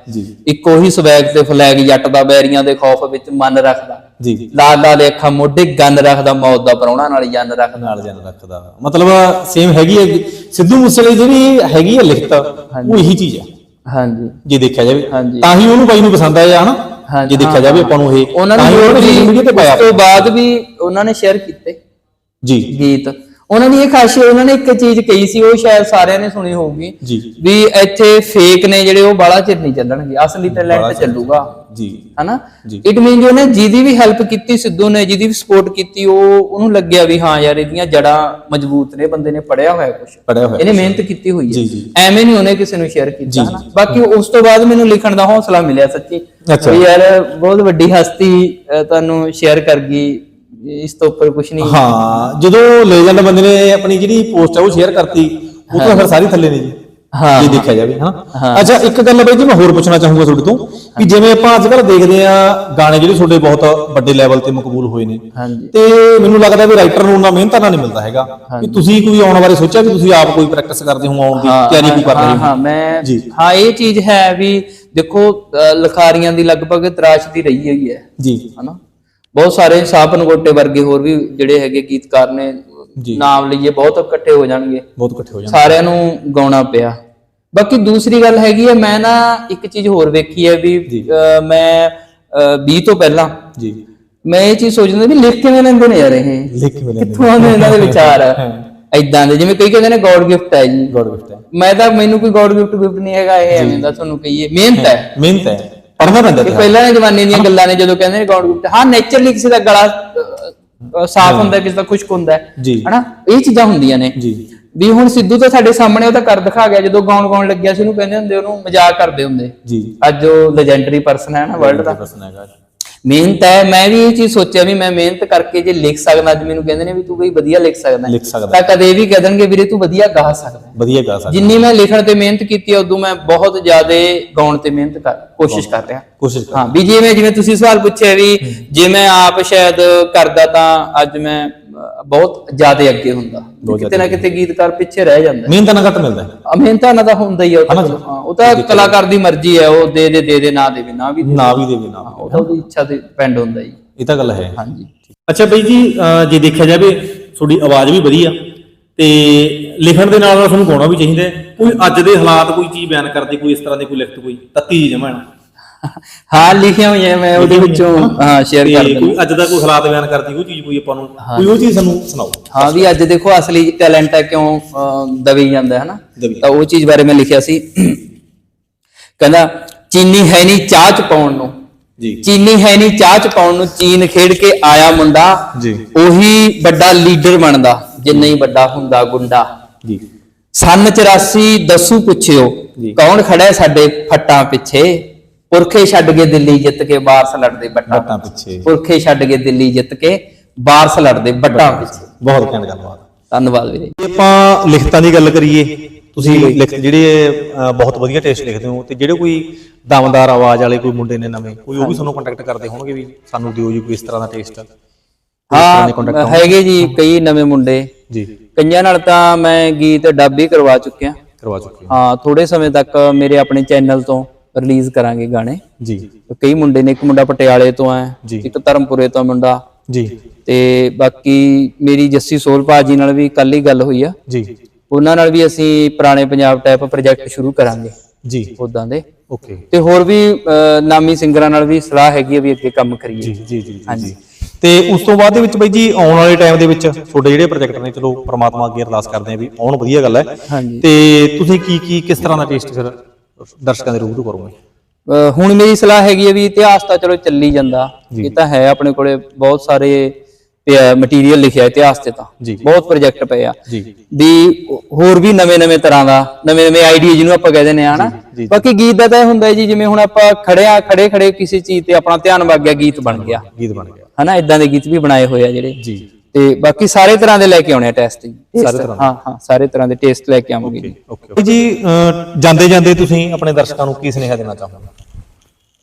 S2: ਇੱਕੋ ਹੀ ਸਵੈਗ ਤੇ ਫਲੈਗ ਜੱਟ ਦਾ ਬੈਰੀਆਂ ਦੇ ਖੌਫ ਵਿੱਚ ਮਨ ਰੱਖਦਾ।
S1: ਜੀ
S2: ਲਾਲ ਲਾਲ ਅੱਖਾਂ ਮੋਢੇ ਗੰਨ ਰੱਖਦਾ ਮੌਤ ਦਾ ਪਰੌਣਾ ਨਾਲ ਜਨ ਰੱਖਦਾ।
S1: ਨਾਲ ਜਨ ਰੱਖਦਾ। ਮਤਲਬ ਸੇਮ ਹੈਗੀ ਹੈ ਸਿੱਧੂ ਮੂਸੇ ਵਾਲੇ ਜਿਹੜੀ ਹੈਗੀ ਹੈ ਲਿਖਤ ਉਹ ਇਹੀ ਚੀਜ਼ ਹੈ
S2: ਹਾਂਜੀ।
S1: ਜੇ ਦੇਖਿਆ ਜਾਵੇ। ਤਾਂ ਹੀ ਉਹਨੂੰ ਬਾਈ ਨੂੰ ਪਸੰਦ ਆਇਆ ਹਨਾ?
S2: ਹਾਂਜੀ,
S1: ਜੇ ਦੇਖਿਆ ਜਾਵੇ ਆਪਾਂ ਨੂੰ ਇਹ
S2: ਉਹਨਾਂ ਨੇ ਹੋਰ ਵੀ
S1: ਤੋਂ
S2: ਬਾਅਦ ਵੀ ਉਹਨਾਂ ਨੇ ਸ਼ੇਅਰ ਕੀਤੇ।
S1: ਜੀ।
S2: ਗੀਤ। ਉਹਨਾਂ ਦੀ ਇਹ ਖਾਸੀਅਤ ਉਹਨਾਂ ਨੇ ਇੱਕ ਚੀਜ਼ ਕਹੀ ਸੀ ਉਹ ਸ਼ਾਇਦ ਸਾਰਿਆਂ ਨੇ ਸੁਣੀ ਹੋਊਗੀ
S1: ਜੀ
S2: ਵੀ ਇੱਥੇ ਫੇਕ ਨੇ ਜਿਹੜੇ ਉਹ ਬਾਲਾ ਚਿਰ ਨਹੀਂ ਚੱਲਣਗੇ। ਅਸਲੀ ਟੈਲੈਂਟ ਚੱਲੂਗਾ।
S1: ਜੀ।
S2: ਹਨਾ?
S1: ਜੀ।
S2: ਇਟ ਮੀਨ ਉਹਨੇ ਜਿਹਦੀ ਵੀ ਹੈਲਪ ਕੀਤੀ ਸਿੱਧੂ ਨੇ ਜਿਹਦੀ ਵੀ ਸਪੋਰਟ ਕੀਤੀ ਉਹ ਉਹਨੂੰ ਲੱਗਿਆ ਵੀ ਹਾਂ ਯਾਰ ਇਹਦੀਆਂ ਜੜਾਂ ਮਜ਼ਬੂਤ ਨੇ ਬੰਦੇ ਨੇ ਪੜਿਆ ਹੋਇਆ ਕੁਝ
S1: ਪੜਿਆ ਹੋਇਆ
S2: ਇਹਨੇ ਮਿਹਨਤ ਕੀਤੀ ਹੋਈ
S1: ਜੀ,
S2: ਹੈ।
S1: ਜੀ।
S2: ਐਵੇਂ ਨਹੀਂ ਉਹਨੇ ਕਿਸੇ ਨੂੰ ਸ਼ੇਅਰ
S1: ਜੀ,
S2: ਕੀਤਾ ਹਨਾ?
S1: ਜੀ।
S2: ਬਾਕੀ ਉਸ ਤੋਂ ਬਾਅਦ ਮੈਨੂੰ ਲਿਖਣ ਦਾ ਹੌਸਲਾ ਮਿਲਿਆ ਸੱਚੀ। ਵੀ ਯਾਰ ਬਹੁਤ ਵੱਡੀ ਹਸਤੀ ਤੁਹਾਨੂੰ ਸ਼ੇਅਰ ਕਰ ਗਈ ਇਸ ਤੋਂ ਉੱਪਰ ਕੁਝ ਨਹੀਂ।
S1: ਹਾਂ ਜਦੋਂ ਲੈਜੈਂਡ ਬੰਦੇ ਨੇ ਆਪਣੀ ਜਿਹੜੀ ਪੋਸਟ ਹੈ ਉਹ ਸ਼ੇਅਰ ਕਰਤੀ ਉਹ ਤਾਂ ਫਿਰ ਸਾਰੀ ਥੱਲੇ ਨੇ ਜੀ।
S2: ਹਾਂ।
S1: ਜੇ ਦੇਖਿਆ ਜਾਵੇ ਹਾਂ। ਅੱਛਾ ਇੱਕ ਗੱਲ ਬਾਈ ਜੀ ਮੈਂ ਹੋਰ ਪੁੱਛਣਾ ਚਾਹੂੰਗਾ ਤੁਹਾਡੇ ਤੋਂ ਕਿ ਜਿਵੇਂ ਆਪਾਂ ਅੱਜ ਕੱਲ੍ਹ ਦੇਖਦੇ ਆ ਗਾਣੇ ਜਿਹੜੇ ਤੁਹਾਡੇ ਬਹੁਤ ਵੱਡੇ ਲੈਵਲ ਤੇ ਮਕਬੂਲ ਹੋਏ ਨੇ।
S2: ਹਾਂਜੀ।
S1: ਤੇ ਮੈਨੂੰ ਲੱਗਦਾ ਵੀ ਰਾਈਟਰ ਨੂੰ ਉਹਨਾਂ ਮਿਹਨਤ ਨਾਲ ਨਹੀਂ ਮਿਲਦਾ ਹੈਗਾ। ਕਿ ਤੁਸੀਂ ਕੋਈ ਆਉਣ ਬਾਰੇ ਸੋਚਿਆ ਵੀ ਤੁਸੀਂ ਆਪ ਕੋਈ ਪ੍ਰੈਕਟਿਸ ਕਰਦੇ ਹੋ ਆਉਣ ਦੀ ਤਿਆਰੀ ਕੋਈ ਕਰ ਰਹੇ
S2: ਹਾਂ
S1: ਹੋ?
S2: ਮੈਂ। ਹਾਂ ਇਹ ਚੀਜ਼ ਹੈ ਵੀ ਦੇਖੋ ਲਿਖਾਰੀਆਂ ਦੀ ਲਗਭਗ ਤਰਾਸ਼ਦੀ ਰਹੀ ਹੋਈ ਹੈ।
S1: ਜੀ।
S2: ਹਨਾ? ਬਹੁਤ ਸਾਰੇ ਸਾਹ ਨਗੋਟੇ ਵਰਗੇ ਹੋਰ ਵੀ ਜਿਹੜੇ ਹੈਗੇ ਗੀਤਕਾਰ ਨੇ। ਨਾਮ ਲਈਏ ਬਹੁਤ ਇਕੱਠੇ ਹੋ ਜਾਣਗੇ।
S1: ਬਹੁਤ ਇਕੱਠੇ ਹੋ ਜਾਂਦੇ
S2: ਸਾਰਿਆਂ ਨੂੰ ਗਾਉਣਾ ਪਿਆ। ਬਾਕੀ ਦੂਸਰੀ ਗੱਲ ਹੈਗੀ ਹੈ ਮੈਂ ਨਾ ਇੱਕ ਚੀਜ਼ ਹੋਰ ਵੇਖੀ ਹੈ ਵੀ ਮੈਂ ਅਹ, 20 ਤੋਂ ਪਹਿਲਾਂ
S1: ਜੀ।
S2: ਮੈਂ ਇਹ ਚੀਜ਼ ਸੋਚਦਾ ਵੀ ਲਿਖ ਕਿਵੇਂ ਲੈਂਦੇ ਨੇ ਯਾਰ ਇਹ?
S1: ਲਿਖ ਕੇ ਮਿਲੇ
S2: ਕਿੱਥੋਂ ਆਉਂਦੇ ਇਹਨਾਂ ਦੇ ਵਿਚਾਰ? ਐਦਾਂ ਦੇ ਜਿਵੇਂ ਕਈ ਕਹਿੰਦੇ ਨੇ ਗੋਡ ਗਿਫਟ ਹੈ ਜੀ।
S1: ਗੋਡ ਗਿਫਟ ਹੈ।
S2: ਮੈਂ ਤਾਂ ਮੈਨੂੰ ਕੋਈ ਗੋਡ ਗਿਫਟ ਗਿਫਟ ਨਹੀਂ ਹੈਗਾ ਇਹ ਐਵੇਂ ਦਾ ਤੁਹਾਨੂੰ ਕਹੀਏ। ਮਿਹਨਤ ਹੈ।
S1: ਮਿਹਨਤ ਹੈ। ਪੜਨਾ ਪੈਂਦਾ ਤੇ
S2: ਪਹਿਲਾਂ ਦੇ ਜ਼ਮਾਨੇ ਦੀਆਂ ਗੱਲਾਂ ਨੇ ਜਦੋਂ ਕਹਿੰਦੇ ਨੇ ਗੋਡ ਗਿਫਟ ਹਾਂ ਨੇਚਰਲੀ ਕਿਸੇ ਦਾ ਗਲਾ ਅਹ, ਸਾਫ਼ ਹੁੰਦਾ ਕਿਸੇ ਦਾ ਖੁਸ਼ਕ ਹੁੰਦਾ ਹੈ।
S1: ਜੀ।
S2: ਹਨਾ? ਇਹ ਚੀਜ਼ਾਂ ਹੁੰਦੀਆਂ ਨੇ।
S1: ਜੀ।
S2: ਵੀ ਹੁਣ ਸਿੱਧੂ ਤਾਂ ਸਾਡੇ ਸਾਹਮਣੇ ਉਹ ਤਾਂ ਕਰ ਦਿਖਾ ਗਿਆ ਜਦੋਂ ਗਾਉਣ ਗਾਉਣ ਲੱਗਿਆ ਸੀ ਉਹਨੂੰ ਕਹਿੰਦੇ ਹੁੰਦੇ ਉਹਨੂੰ ਮਜ਼ਾਕ ਕਰਦੇ ਹੁੰਦੇ।
S1: ਜੀ।
S2: ਅੱਜ ਉਹ ਲੈਜੈਂਡਰੀ ਪਰਸਨ ਹੈ ਨਾ ਵਰਲਡ ਦਾ।
S1: ਪਰਸਨ ਹੈਗਾ।
S2: ਮਿਹਨਤ ਹੈ ਮੈਂ ਵੀ ਇਹ ਚੀਜ਼ ਸੋਚਿਆ ਵੀ ਮੈਂ ਮਿਹਨਤ ਕਰਕੇ ਜੇ ਲਿਖ ਸਕਦਾ ਅੱਜ ਮੈਨੂੰ ਕਹਿੰਦੇ ਨੇ ਵੀ ਤੂੰ ਬਈ ਵਧੀਆ ਲਿਖ ਸਕਦਾ ਹੈ।
S1: ਲਿਖ ਸਕਦਾ।
S2: ਤਾਂ ਕਦੇ ਵੀ ਕਹਿ ਦੇਣਗੇ ਵੀਰੇ ਤੂੰ ਵਧੀਆ ਗਾ ਸਕਦਾ।
S1: ਵਧੀਆ ਗਾ ਸਕਦਾ
S2: ਜਿੰਨੀ ਮੈਂ ਲਿਖਣ ਤੇ ਮਿਹਨਤ ਕੀਤੀ ਹੈ ਉਦੋਂ ਮੈਂ ਬਹੁਤ ਜ਼ਿਆਦਾ ਗਾਉਣ ਤੇ ਮਿਹਨਤ ਕਰ ਕੋਸ਼ਿਸ਼ ਕਰ ਰਿਹਾ
S1: ਕੋਸ਼ਿਸ਼ ਕਰ
S2: ਹਾਂ ਵੀ ਜਿਵੇਂ ਜਿਵੇਂ ਤੁਸੀਂ ਸਵਾਲ ਪੁੱਛਿਆ ਵੀ ਜੇ ਮੈਂ ਆਪ ਸ਼ਾਇਦ ਕਰਦਾ ਤਾਂ ਅੱਜ ਮੈਂ ਬਹੁਤ ਜ਼ਿਆਦਾ ਅੱਗੇ ਹੁੰਦਾ ਕਿਤੇ ਨਾ ਕਿਤੇ ਗੀਤਕਾਰ ਪਿੱਛੇ ਰਹਿ ਜਾਂਦਾ।
S1: ਮਿਹਨਤ ਨਾਲ ਘੱਟ ਮਿਲਦਾ ਹੈ।
S2: ਆ ਮਿਹਨਤਾਂ ਨਾਲ ਤਾਂ ਹੁੰਦਾ ਹੀ ਆ ਉਹ ਤਾਂ ਕਲਾਕਾਰ ਦੀ ਮਰਜ਼ੀ ਹੈ ਉਹ ਦੇ ਦੇ ਦੇ ਦੇ ਨਾ ਦੇਵੇ ਨਾ ਵੀ।
S1: ਨਾ ਵੀ ਦੇਵੇ ਨਾ
S2: ਉਹ ਤਾਂ ਉਹਦੀ ਇੱਛਾ ਤੇ ਡਿਪੈਂਡ ਹੁੰਦਾ ਜੀ
S1: ਇਹ ਤਾਂ ਗੱਲ ਹੈ
S2: ਹਾਂਜੀ
S1: ਅੱਛਾ ਬਈ ਜੀ ਜੇ ਦੇਖਿਆ ਜਾਵੇ ਤੁਹਾਡੀ ਆਵਾਜ਼ ਵੀ ਵਧੀਆ ਤੇ ਲਿਖਣ ਦੇ ਨਾਲ ਨਾਲ ਤੁਹਾਨੂੰ ਗਾਉਣਾ ਵੀ ਚਾਹੀਦਾ। ਕੋਈ ਅੱਜ ਦੇ ਹਾਲਾਤ ਕੋਈ ਚੀਜ਼ ਬਿਆਨ ਕਰਦੇ ਕੋਈ ਇਸ ਤਰ੍ਹਾਂ ਦੀ ਕੋਈ ਲਿਖਤ ਕੋਈ ਤੱਤੀ ਜਮਾਣ
S2: ਹਾਂ ਲਿਖਿਆ ਹੋਈਆਂ ਮੈਂ ਉਹਦੇ ਵਿੱਚੋਂ ਹਾਂ ਸ਼ੇਅਰ ਕਰ
S1: ਤੇ
S2: ਦਿੰਦਾ।
S1: ਕੋਈ ਅੱਜ ਦਾ ਕੋਈ ਹਾਲਾਤ ਬਿਆਨ ਕਰਦੀ ਉਹ ਚੀਜ਼ ਕੋਈ ਆਪਾਂ ਨੂੰ ਕੋਈ ਉਹ ਚੀਜ਼ ਸਾਨੂੰ ਸੁਣਾਓ।
S2: ਹਾਂ ਵੀ ਅੱਜ ਦੇਖੋ ਅਸਲੀ ਟੈਲੈਂਟ ਹੈ ਕਿਉਂ ਅਹ, ਦਬੀ ਜਾਂਦਾ ਹੈ ਨਾ
S1: ਦਬੀ।
S2: ਤਾਂ ਉਹ ਚੀਜ਼ ਬਾਰੇ ਮੈਂ ਲਿਖਿਆ ਸੀ। ਕਹਿੰਦਾ ਚੀਨੀ ਹੈ ਨਹੀਂ ਚਾਹ ਚ ਪਾਉਣ ਨੂੰ।
S1: ਜੀ।
S2: ਚੀਨੀ ਹੈ ਨਹੀਂ ਚਾਹ ਚ ਪਾਉਣ ਨੂੰ ਚੀਨ ਖੇਡ ਕੇ ਆਇਆ ਮੁੰਡਾ।
S1: ਜੀ।
S2: ਉਹੀ ਵੱਡਾ ਲੀਡਰ ਬਣਦਾ ਜਿੰਨਾ ਹੀ ਵੱਡਾ ਹੁੰਦਾ ਗੁੰਡਾ।
S1: ਜੀ।
S2: ਸਨ 84 ਦਸੂ ਪੁੱਛਿਓ
S1: ਜੀ।
S2: ਕੌਣ ਖੜਾ ਹੈ ਸਾਡੇ ਫੱਟਾਂ ਪਿੱਛੇ? ਪੁਰਖੇ ਛੱਡ ਕੇ ਦਿੱਲੀ ਜਿੱਤ ਕੇ ਬਾਰਸ ਲੜਦੇ ਬੱਟਾਂ
S1: ਪਿੱਛੇ।
S2: ਪੁਰਖੇ ਛੱਡ ਕੇ ਦਿੱਲੀ ਜਿੱਤ ਕੇ ਬਾਰਸ ਲੜਦੇ ਬੱਟਾਂ ਪਿੱਛੇ।
S1: ਬਹੁਤ ਘੈਂਟ ਗੱਲਬਾਤ
S2: ਧੰਨਵਾਦ ਵੀਰੇ।
S1: ਜੇ ਆਪਾਂ ਲਿਖਤਾਂ ਦੀ ਗੱਲ ਕਰੀਏ ਤੁਸੀਂ ਲਿਖਤ ਜਿਹੜੇ ਬਹੁਤ ਵਧੀਆ ਟੈਸਟ ਲਿਖਦੇ ਹੋ ਤੇ ਜਿਹੜੇ ਕੋਈ ਦਮਦਾਰ ਆਵਾਜ਼ ਵਾਲੇ ਕੋਈ ਮੁੰਡੇ ਨੇ ਨਵੇਂ ਕੋਈ ਉਹ ਵੀ ਤੁਹਾਨੂੰ ਕੰਟੈਕਟ ਕਰਦੇ ਹੋਣਗੇ ਵੀ ਸਾਨੂੰ ਦਿਓ ਜੀ ਕੋਈ ਇਸ ਤਰ੍ਹਾਂ ਦਾ ਟੈਸਟ
S2: ਹਾਂ ਹੈਗੇ ਜੀ ਕਈ ਨਵੇਂ ਮੁੰਡੇ।
S1: ਜੀ।
S2: ਕਈਆਂ ਨਾਲ ਤਾਂ ਮੈਂ ਗੀਤ ਡੱਬ ਵੀ ਕਰਵਾ ਚੁੱਕਿਆ।
S1: ਕਰਵਾ ਚੁੱਕੇ ਹੋ।
S2: ਹਾਂ ਥੋੜੇ ਸਮੇਂ ਤੱਕ ਮੇਰੇ ਆਪਣੇ ਚੈਨਲ ਤੋਂ ਰਿਲੀਜ਼ ਕਰਾਂਗੇ ਗਾਣੇ।
S1: ਜੀ।
S2: ਕਈ ਮੁੰਡੇ ਨੇ ਇੱਕ ਮੁੰਡਾ ਪਟਿਆਲੇ ਤੋਂ
S1: ਜੀ।
S2: ਇੱਕ ਧਰਮਪੁਰੇ ਤੋਂ ਮੁੰਡਾ।
S1: ਜੀ।
S2: ਤੇ ਬਾਕੀ ਮੇਰੀ ਜੱਸੀ ਸੋਲ ਭਾਜੀ ਨਾਲ ਵੀ ਕੱਲ ਹੀ ਗੱਲ ਹੋਈ ਆ।
S1: ਜੀ।
S2: ਉਹਨਾਂ ਨਾਲ ਵੀ ਅਸੀਂ ਪੁਰਾਣੇ ਪੰਜਾਬ ਟਾਈਪ ਪ੍ਰੋਜੈਕਟ ਸ਼ੁਰੂ ਕਰਾਂਗੇ।
S1: ਜੀ।
S2: ਉਦਾਂ ਦੇ।
S1: ਓਕੇ।
S2: ਤੇ ਹੋਰ ਵੀ ਨਾਮੀ ਸਿੰਗਰਾਂ ਨਾਲ ਵੀ ਸਲਾਹ ਹੈਗੀ ਆ ਵੀ ਅੱਗੇ ਕੰਮ ਕਰੀਏ।
S1: ਜੀ ਜੀ ਜੀ ਜੀ ਤੇ ਉਸ ਤੋਂ ਬਾਅਦ ਦੇ ਵਿੱਚ ਬਾਈ ਜੀ ਆਉਣ ਵਾਲੇ ਟਾਈਮ ਦੇ ਵਿੱਚ ਤੁਹਾਡੇ ਜਿਹੜੇ ਪ੍ਰੋਜੈਕਟ ਨੇ ਚਲੋ ਪ੍ਰਮਾਤਮਾ ਅੱਗੇ ਅਰਦਾਸ ਕਰਦੇ ਆ ਵੀ ਆਉਣ ਵਧੀਆ ਗੱਲ ਹੈ।
S2: ਹਾਂਜੀ।
S1: ਤੇ ਤੁਸੀਂ ਕੀ ਕੀ ਕਿਸ ਤਰ੍ਹਾਂ ਦਾ ਟੇਸਟ ਫਿਰ ਦਰਸ਼ਕਾਂ ਦੇ ਰੂਬਰੂ ਕਰੋਗੇ।
S2: ਹੁਣ ਮੇਰੀ ਸਲਾਹ ਹੈਗੀ ਹੈ ਵੀ ਇਤਿਹਾਸ ਤਾਂ ਚਲੋ ਚੱਲੀ ਜਾਂਦਾ ਇਹ ਤਾਂ ਹੈ ਆਪਣੇ ਕੋਲੇ ਬਹੁਤ ਸਾਰੇ ਮਟੀਰੀਅਲ ਲਿਖਿਆ ਇਤਿਹਾਸ ਤੇ ਤਾਂ। ਬਹੁਤ ਪ੍ਰੋਜੈਕਟ ਪਏ ਆ। ਵੀ ਹੋਰ ਵੀ ਨਵੇਂ-ਨਵੇਂ ਤਰ੍ਹਾਂ ਦਾ ਨਵੇਂ-ਨਵੇਂ ਆਈਡੀਆ ਜਿਹਨੂੰ ਆਪਾਂ ਕਹਿ ਦਿੰਦੇ ਆ ਹਨਾ। ਬਾਕੀ ਗੀਤ ਦਾ ਤਾਂ ਇਹ ਹੁੰਦਾ ਜੀ ਜਿਵੇਂ ਹੁਣ ਆਪਾਂ ਖੜੇ ਆ ਖੜੇ ਖੜੇ ਕਿਸੇ ਚੀਜ਼ ਤੇ ਆਪਣਾ ਧਿਆਨ ਵਗ ਗਿਆ ਗੀਤ ਬਣ ਗਿਆ।
S1: ਗੀਤ ਬਣ ਗਿਆ।
S2: ਹਨਾ ਇਦਾਂ ਦੇ ਗੀਤ ਵੀ ਬਣਾਏ ਹੋਏ ਆ ਜਿਹੜੇ।
S1: ਜੀ।
S2: ਤੇ ਬਾਕੀ ਸਾਰੇ ਤਰ੍ਹਾਂ ਦੇ ਲੈ ਕੇ ਆਉਣੇ ਆ ਟੈਸਟ ਜੀ
S1: ਸਾਰੇ ਤਰ੍ਹਾਂ ਦੇ।
S2: ਹਾਂ ਹਾਂ ਸਾਰੇ ਤਰ੍ਹਾਂ ਦੇ ਟੇਸਟ ਲੈ ਕੇ ਆਵਾਂਗੇ ਜੀ
S1: ਓਕੇ ਜੀ ਜਾਂਦੇ ਜਾਂਦੇ ਤੁਸੀਂ ਆਪਣੇ ਦਰਸ਼ਕਾਂ ਨੂੰ ਕੀ ਸੁਨੇਹਾ ਦੇਣਾ ਚਾਹੋਗੇ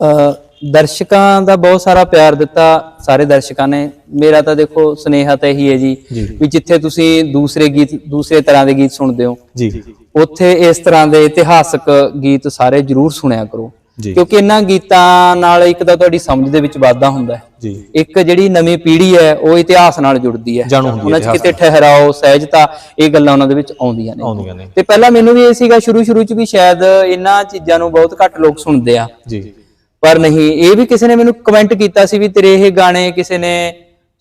S2: ਅ, ਦਰਸ਼ਕਾਂ ਦਾ ਬਹੁਤ ਸਾਰਾ ਪਿਆਰ ਦਿੱਤਾ ਸਾਰੇ ਦਰਸ਼ਕਾਂ ਨੇ ਮੇਰਾ ਤਾਂ ਦੇਖੋ ਸੁਨੇਹਾ ਤਾਂ ਇਹੀ ਹੈ ਜੀ
S1: ਜੀ।
S2: ਵੀ ਜਿੱਥੇ ਤੁਸੀਂ ਦੂਸਰੇ ਗੀਤ ਦੂਸਰੇ ਤਰ੍ਹਾਂ ਦੇ ਗੀਤ ਸੁਣਦੇ ਹੋ
S1: ਜੀ
S2: ਉੱਥੇ ਇਸ ਤਰ੍ਹਾਂ ਦੇ ਇਤਿਹਾਸਕ ਗੀਤ ਸਾਰੇ ਜ਼ਰੂਰ ਸੁਣਿਆ ਕਰੋ। ਕਿਉਂਕਿ ਇਹਨਾਂ ਗੀਤਾਂ ਨਾਲ ਇੱਕ ਤਾਂ ਤੁਹਾਡੀ ਸਮਝ ਦੇ ਵਿੱਚ ਵਾਧਾ ਹੁੰਦਾ ਹੈ। ਇੱਕ ਜਿਹੜੀ ਨਵੀਂ ਪੀੜ੍ਹੀ ਹੈ ਉਹ ਇਤਿਹਾਸ ਨਾਲ ਜੁੜਦੀ ਹੈ। ਉਹਨਾਂ 'ਚ ਕਿਤੇ ਠਹਿਰਾਓ ਸਹਿਜਤਾ ਇਹ ਗੱਲਾਂ ਉਹਨਾਂ ਦੇ ਵਿੱਚ ਆਉਂਦੀਆਂ ਨੇ। ਤੇ ਪਹਿਲਾਂ ਮੈਨੂੰ ਵੀ ਇਹ ਸੀਗਾ ਸ਼ੁਰੂ ਸ਼ੁਰੂ 'ਚ ਵੀ ਸ਼ਾਇਦ ਇਹਨਾਂ ਚੀਜ਼ਾਂ ਨੂੰ ਬਹੁਤ ਘੱਟ ਲੋਕ ਸੁਣਦੇ ਆ।
S1: ਜੀ।
S2: ਪਰ ਨਹੀਂ ਇਹ ਵੀ ਕਿਸੇ ਨੇ ਮੈਨੂੰ ਕਮੈਂਟ ਕੀਤਾ ਸੀ ਵੀ ਤੇਰੇ ਇਹ ਗਾਣੇ ਕਿਸੇ ਨੇ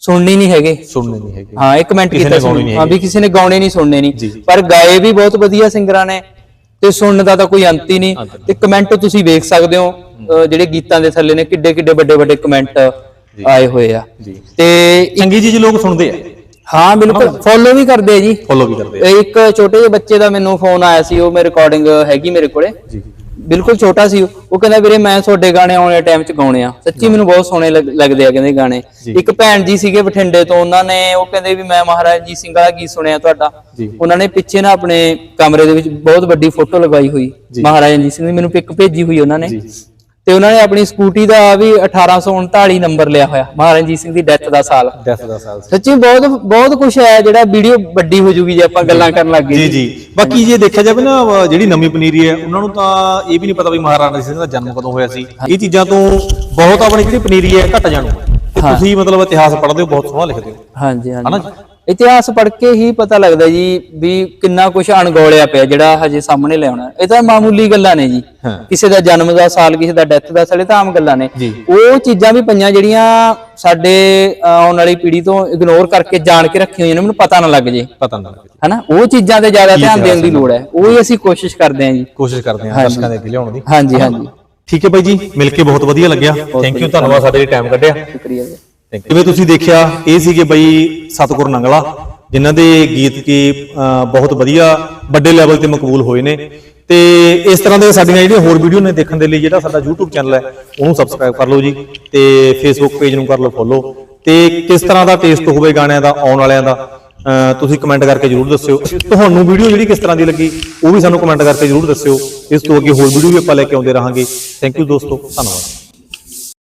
S2: ਸੁਣਨੀ ਨਹੀਂ ਹੈਗੇ।
S1: ਸੁਣਨੇ ਨਹੀਂ ਹੈਗੇ।
S2: ਹਾਂ ਇਹ ਕਮੈਂਟ ਕੀਤਾ ਸੀ ਹਾਂ ਵੀ ਕਿਸੇ ਨੇ ਗਾਉਣੇ ਨਹੀਂ ਸੁਣਨੇ। ਨਹੀਂ। ਪਰ ਗਾਏ ਵੀ ਬਹੁਤ ਵਧੀਆ ਸਿੰਗਰਾਂ ਨੇ। ਤੇ ਸੁਣਨ ਦਾ ਤਾਂ ਕੋਈ ਅੰਤ ਹੀ ਨਹੀਂ। ਤੇ ਕਮੈਂਟ ਤੁਸੀਂ ਵੇਖ ਸਕਦੇ ਹੋ ਜਿਹੜੇ ਗੀਤਾਂ ਦੇ ਥੱਲੇ ਨੇ ਕਿੱਡੇ ਕਿੱਡੇ ਵੱਡੇ ਵੱਡੇ ਕਮੈਂਟ ਆਏ ਹੋਏ ਆ।
S1: ਜੀ।
S2: ਤੇ
S1: ਚੰਗੀ ਚੀਜ਼ ਲੋਕ ਸੁਣਦੇ ਆ।
S2: ਹਾਂ ਬਿਲਕੁਲ। ਫੋਲੋ ਵੀ ਕਰਦੇ ਆ ਜੀ।
S1: ਫੋਲੋ ਵੀ ਕਰਦੇ ਆ।
S2: ਇੱਕ ਛੋਟੇ ਜਿਹੇ ਬੱਚੇ ਦਾ ਮੈਨੂੰ ਫੋਨ ਆਇਆ ਸੀ ਉਹ ਮੈਂ ਰਿਕਾਰਡਿੰਗ ਹੈਗੀ ਮੇਰੇ ਕੋਲੇ।
S1: ਜੀ।
S2: ਬਿਲਕੁਲ ਛੋਟਾ ਸੀ ਉਹ। ਕਹਿੰਦਾ ਵੀਰੇ ਮੈਂ ਤੁਹਾਡੇ ਗਾਣੇ ਆਉਣ ਟਾਈਮ 'ਚ ਗਾਉਣੇ ਆ। ਸੱਚੀ ਮੈਨੂੰ ਬਹੁਤ ਸੋਹਣੇ ਲੱਗ- ਲੱਗਦੇ ਆ ਕਹਿੰਦੇ ਗਾਣੇ। ਇੱਕ ਭੈਣ ਜੀ ਸੀਗੇ ਬਠਿੰਡੇ ਤੋਂ ਉਹਨਾਂ ਨੇ ਉਹ ਕਹਿੰਦੇ ਵੀ ਮੈਂ ਮਹਾਰਾਜ ਜੀ ਸਿੰਘ ਵਾਲਾ ਗੀਤ ਸੁਣਿਆ ਤੁਹਾਡਾ। ਉਹਨਾਂ ਨੇ ਪਿੱਛੇ ਨਾ ਆਪਣੇ ਕਮਰੇ ਦੇ ਵਿੱਚ ਬਹੁਤ ਵੱਡੀ ਫੋਟੋ ਲਗਾਈ ਹੋਈ। ਮਹਾਰਾਜ ਜੀ ਸਿੰਘ ਦੀ ਮੈਨੂੰ ਪਿਕ ਭੇਜੀ ਹੋਈ ਉਹਨਾਂ ਨੇ। ਤੇ ਉਹਨਾਂ ਨੇ ਆਪਣੀ ਸਕੂਟੀ ਦਾ ਵੀ 1839 ਨੰਬਰ ਲਿਆ ਹੋਇਆ ਮਹਾਰਾਜ ਜੀ ਸਿੰਘ ਦੀ ਡੈਥ ਦਾ ਸਾਲ।
S1: ਦਸ ਦਾ ਸਾਲ
S2: ਸੱਚੀ ਬਹੁਤ ਬਹੁਤ ਕੁਝ ਹੈ ਜਿਹੜਾ ਵੀਡੀਓ ਵੱਡੀ ਹੋ ਜੂਗੀ ਜੇ ਆਪਾਂ ਗੱਲਾਂ ਕਰਨ ਲੱਗ ਗਏ।
S1: ਜੀ ਜੀ। ਬਾਕੀ ਜੇ ਦੇਖਿਆ ਜਾਵੇ ਨਾ ਜਿਹੜੀ ਨਵੀਂ ਪਨੀਰੀ ਹੈ ਉਹਨਾਂ ਨੂੰ ਤਾਂ ਇਹ ਵੀ ਨਹੀਂ ਪਤਾ ਵੀ ਮਹਾਰਾਣਾ ਸਿੰਘ ਦਾ ਜਨਮ ਕਦੋਂ ਹੋਇਆ ਸੀ। ਇਹ ਚੀਜ਼ਾਂ ਤੋਂ ਬਹੁਤ ਆਪਣੀ ਜਿਹੜੀ ਪਨੀਰੀ ਹੈ ਘਟ ਜਾਣੂ। ਤੁਸੀਂ ਮਤਲਬ ਇਤਿਹਾਸ ਪੜ੍ਹਦੇ ਹੋ ਬਹੁਤ ਸੋਹਣਾ ਲਿਖਦੇ ਹੋ।
S2: ਹਾਂਜੀ ਹਾਂਜੀ? ਇਤਿਹਾਸ ਪੜ੍ਹ ਕੇ ਹੀ ਪਤਾ ਲੱਗਦਾ ਜੀ ਵੀ ਕਿੰਨਾ ਕੁਝ ਅਣਗੌਲਿਆ ਪਿਆ ਜਿਹੜਾ ਹਜੇ ਸਾਹਮਣੇ ਲਿਆਉਣਾ। ਇਹ ਤਾਂ ਮਾਮੂਲੀ ਗੱਲਾਂ ਨੇ ਜੀ। ਕਿਸੇ ਦਾ ਜਨਮ ਦਾ ਸਾਲ ਕਿਸੇ ਦਾ ਡੈਥ ਦਾ ਸਾਲ ਇਹ ਤਾਂ ਆਮ ਗੱਲਾਂ ਨੇ। ਉਹ ਚੀਜ਼ਾਂ ਵੀ ਪਈਆਂ ਜਿਹੜੀਆਂ ਸਾਡੇ ਆਉਣ ਵਾਲੀ ਪੀੜ੍ਹੀ ਤੋਂ ਇਗਨੋਰ ਕਰਕੇ ਜਾਣ ਕੇ ਰੱਖੀਆਂ ਹੋਈਆਂ ਨੇ ਮੈਨੂੰ ਪਤਾ ਨਾ ਲੱਗ ਜੇ।
S1: ਪਤਾ ਨਹੀਂ ਲੱਗਦਾ
S2: ਹਨਾ? ਉਹ ਚੀਜ਼ਾਂ ਤੇ ਜ਼ਿਆਦਾ ਧਿਆਨ ਦੇਣ ਦੀ ਲੋੜ ਹੈ। ਉਹ ਹੀ ਅਸੀਂ ਕੋਸ਼ਿਸ਼ ਕਰਦੇ ਹਾਂ ਜੀ।
S1: ਕੋਸ਼ਿਸ਼ ਕਰਦੇ ਹਾਂ ਦਰਸ਼ਕਾਂ ਦੇ ਅੱਗੇ ਲਿਆਉਣ ਦੀ।
S2: ਹਾਂਜੀ ਹਾਂਜੀ।
S1: ਠੀਕ ਹੈ ਬਾਈ ਜੀ ਮਿਲ ਕੇ ਬਹੁਤ ਵਧੀਆ ਲੱਗਿਆ। ਥੈਂਕ ਯੂ ਧੰਨਵਾਦ ਸਾਡੇ ਲਈ ਟਾਈਮ ਕੱਢਿਆ।
S2: ਸ਼ੁਕਰੀਆ ਜੀ।
S1: ਜਿਵੇਂ ਤੁਸੀਂ ਦੇਖਿਆ ਇਹ ਸੀਗੇ ਬਈ ਸਤਗੁਰ ਨੰਗਲਾ, ਜਿਨ੍ਹਾਂ ਦੇ ਗੀਤ ਕੀ ਬਹੁਤ ਵਧੀਆ ਵੱਡੇ ਲੈਵਲ ਤੇ ਮਕਬੂਲ ਹੋਏ ਨੇ। ਤੇ ਇਸ ਤਰ੍ਹਾਂ ਦੇ ਸਾਡੀਆਂ ਜਿਹੜੀਆਂ ਹੋਰ ਵੀਡੀਓ ਨੇ ਦੇਖਣ ਦੇ ਲਈ, ਜਿਹੜਾ ਸਾਡਾ YouTube ਚੈਨਲ ਹੈ, ਉਹਨੂੰ ਸਬਸਕ੍ਰਾਈਬ ਕਰ ਲਓ ਜੀ ਤੇ Facebook ਪੇਜ ਨੂੰ ਕਰ ਲਓ ਫੋਲੋ ਤੇ ਕਿਸ ਤਰ੍ਹਾਂ ਦਾ ਟੇਸਟ ਹੋਵੇ ਗਾਣਿਆਂ ਦਾ, ਆਉਣ ਵਾਲਿਆਂ ਦਾ ਤੁਸੀਂ ਕਮੈਂਟ ਕਰਕੇ ਜਰੂਰ ਦੱਸਿਓ। ਤੁਹਾਨੂੰ ਵੀਡੀਓ ਜਿਹੜੀ ਕਿਸ ਤਰ੍ਹਾਂ ਦੀ ਲੱਗੀ, ਉਹ ਵੀ ਸਾਨੂੰ ਕਮੈਂਟ ਕਰਕੇ ਜਰੂਰ ਦੱਸਿਓ। ਇਸ ਤੋਂ ਅੱਗੇ ਹੋਰ ਵੀਡੀਓ ਵੀ ਆਪਾਂ ਲੈ ਕੇ ਆਉਂਦੇ ਰਹਾਂਗੇ। ਥੈਂਕ ਯੂ ਦੋਸਤੋ, ਧੰਨਵਾਦ।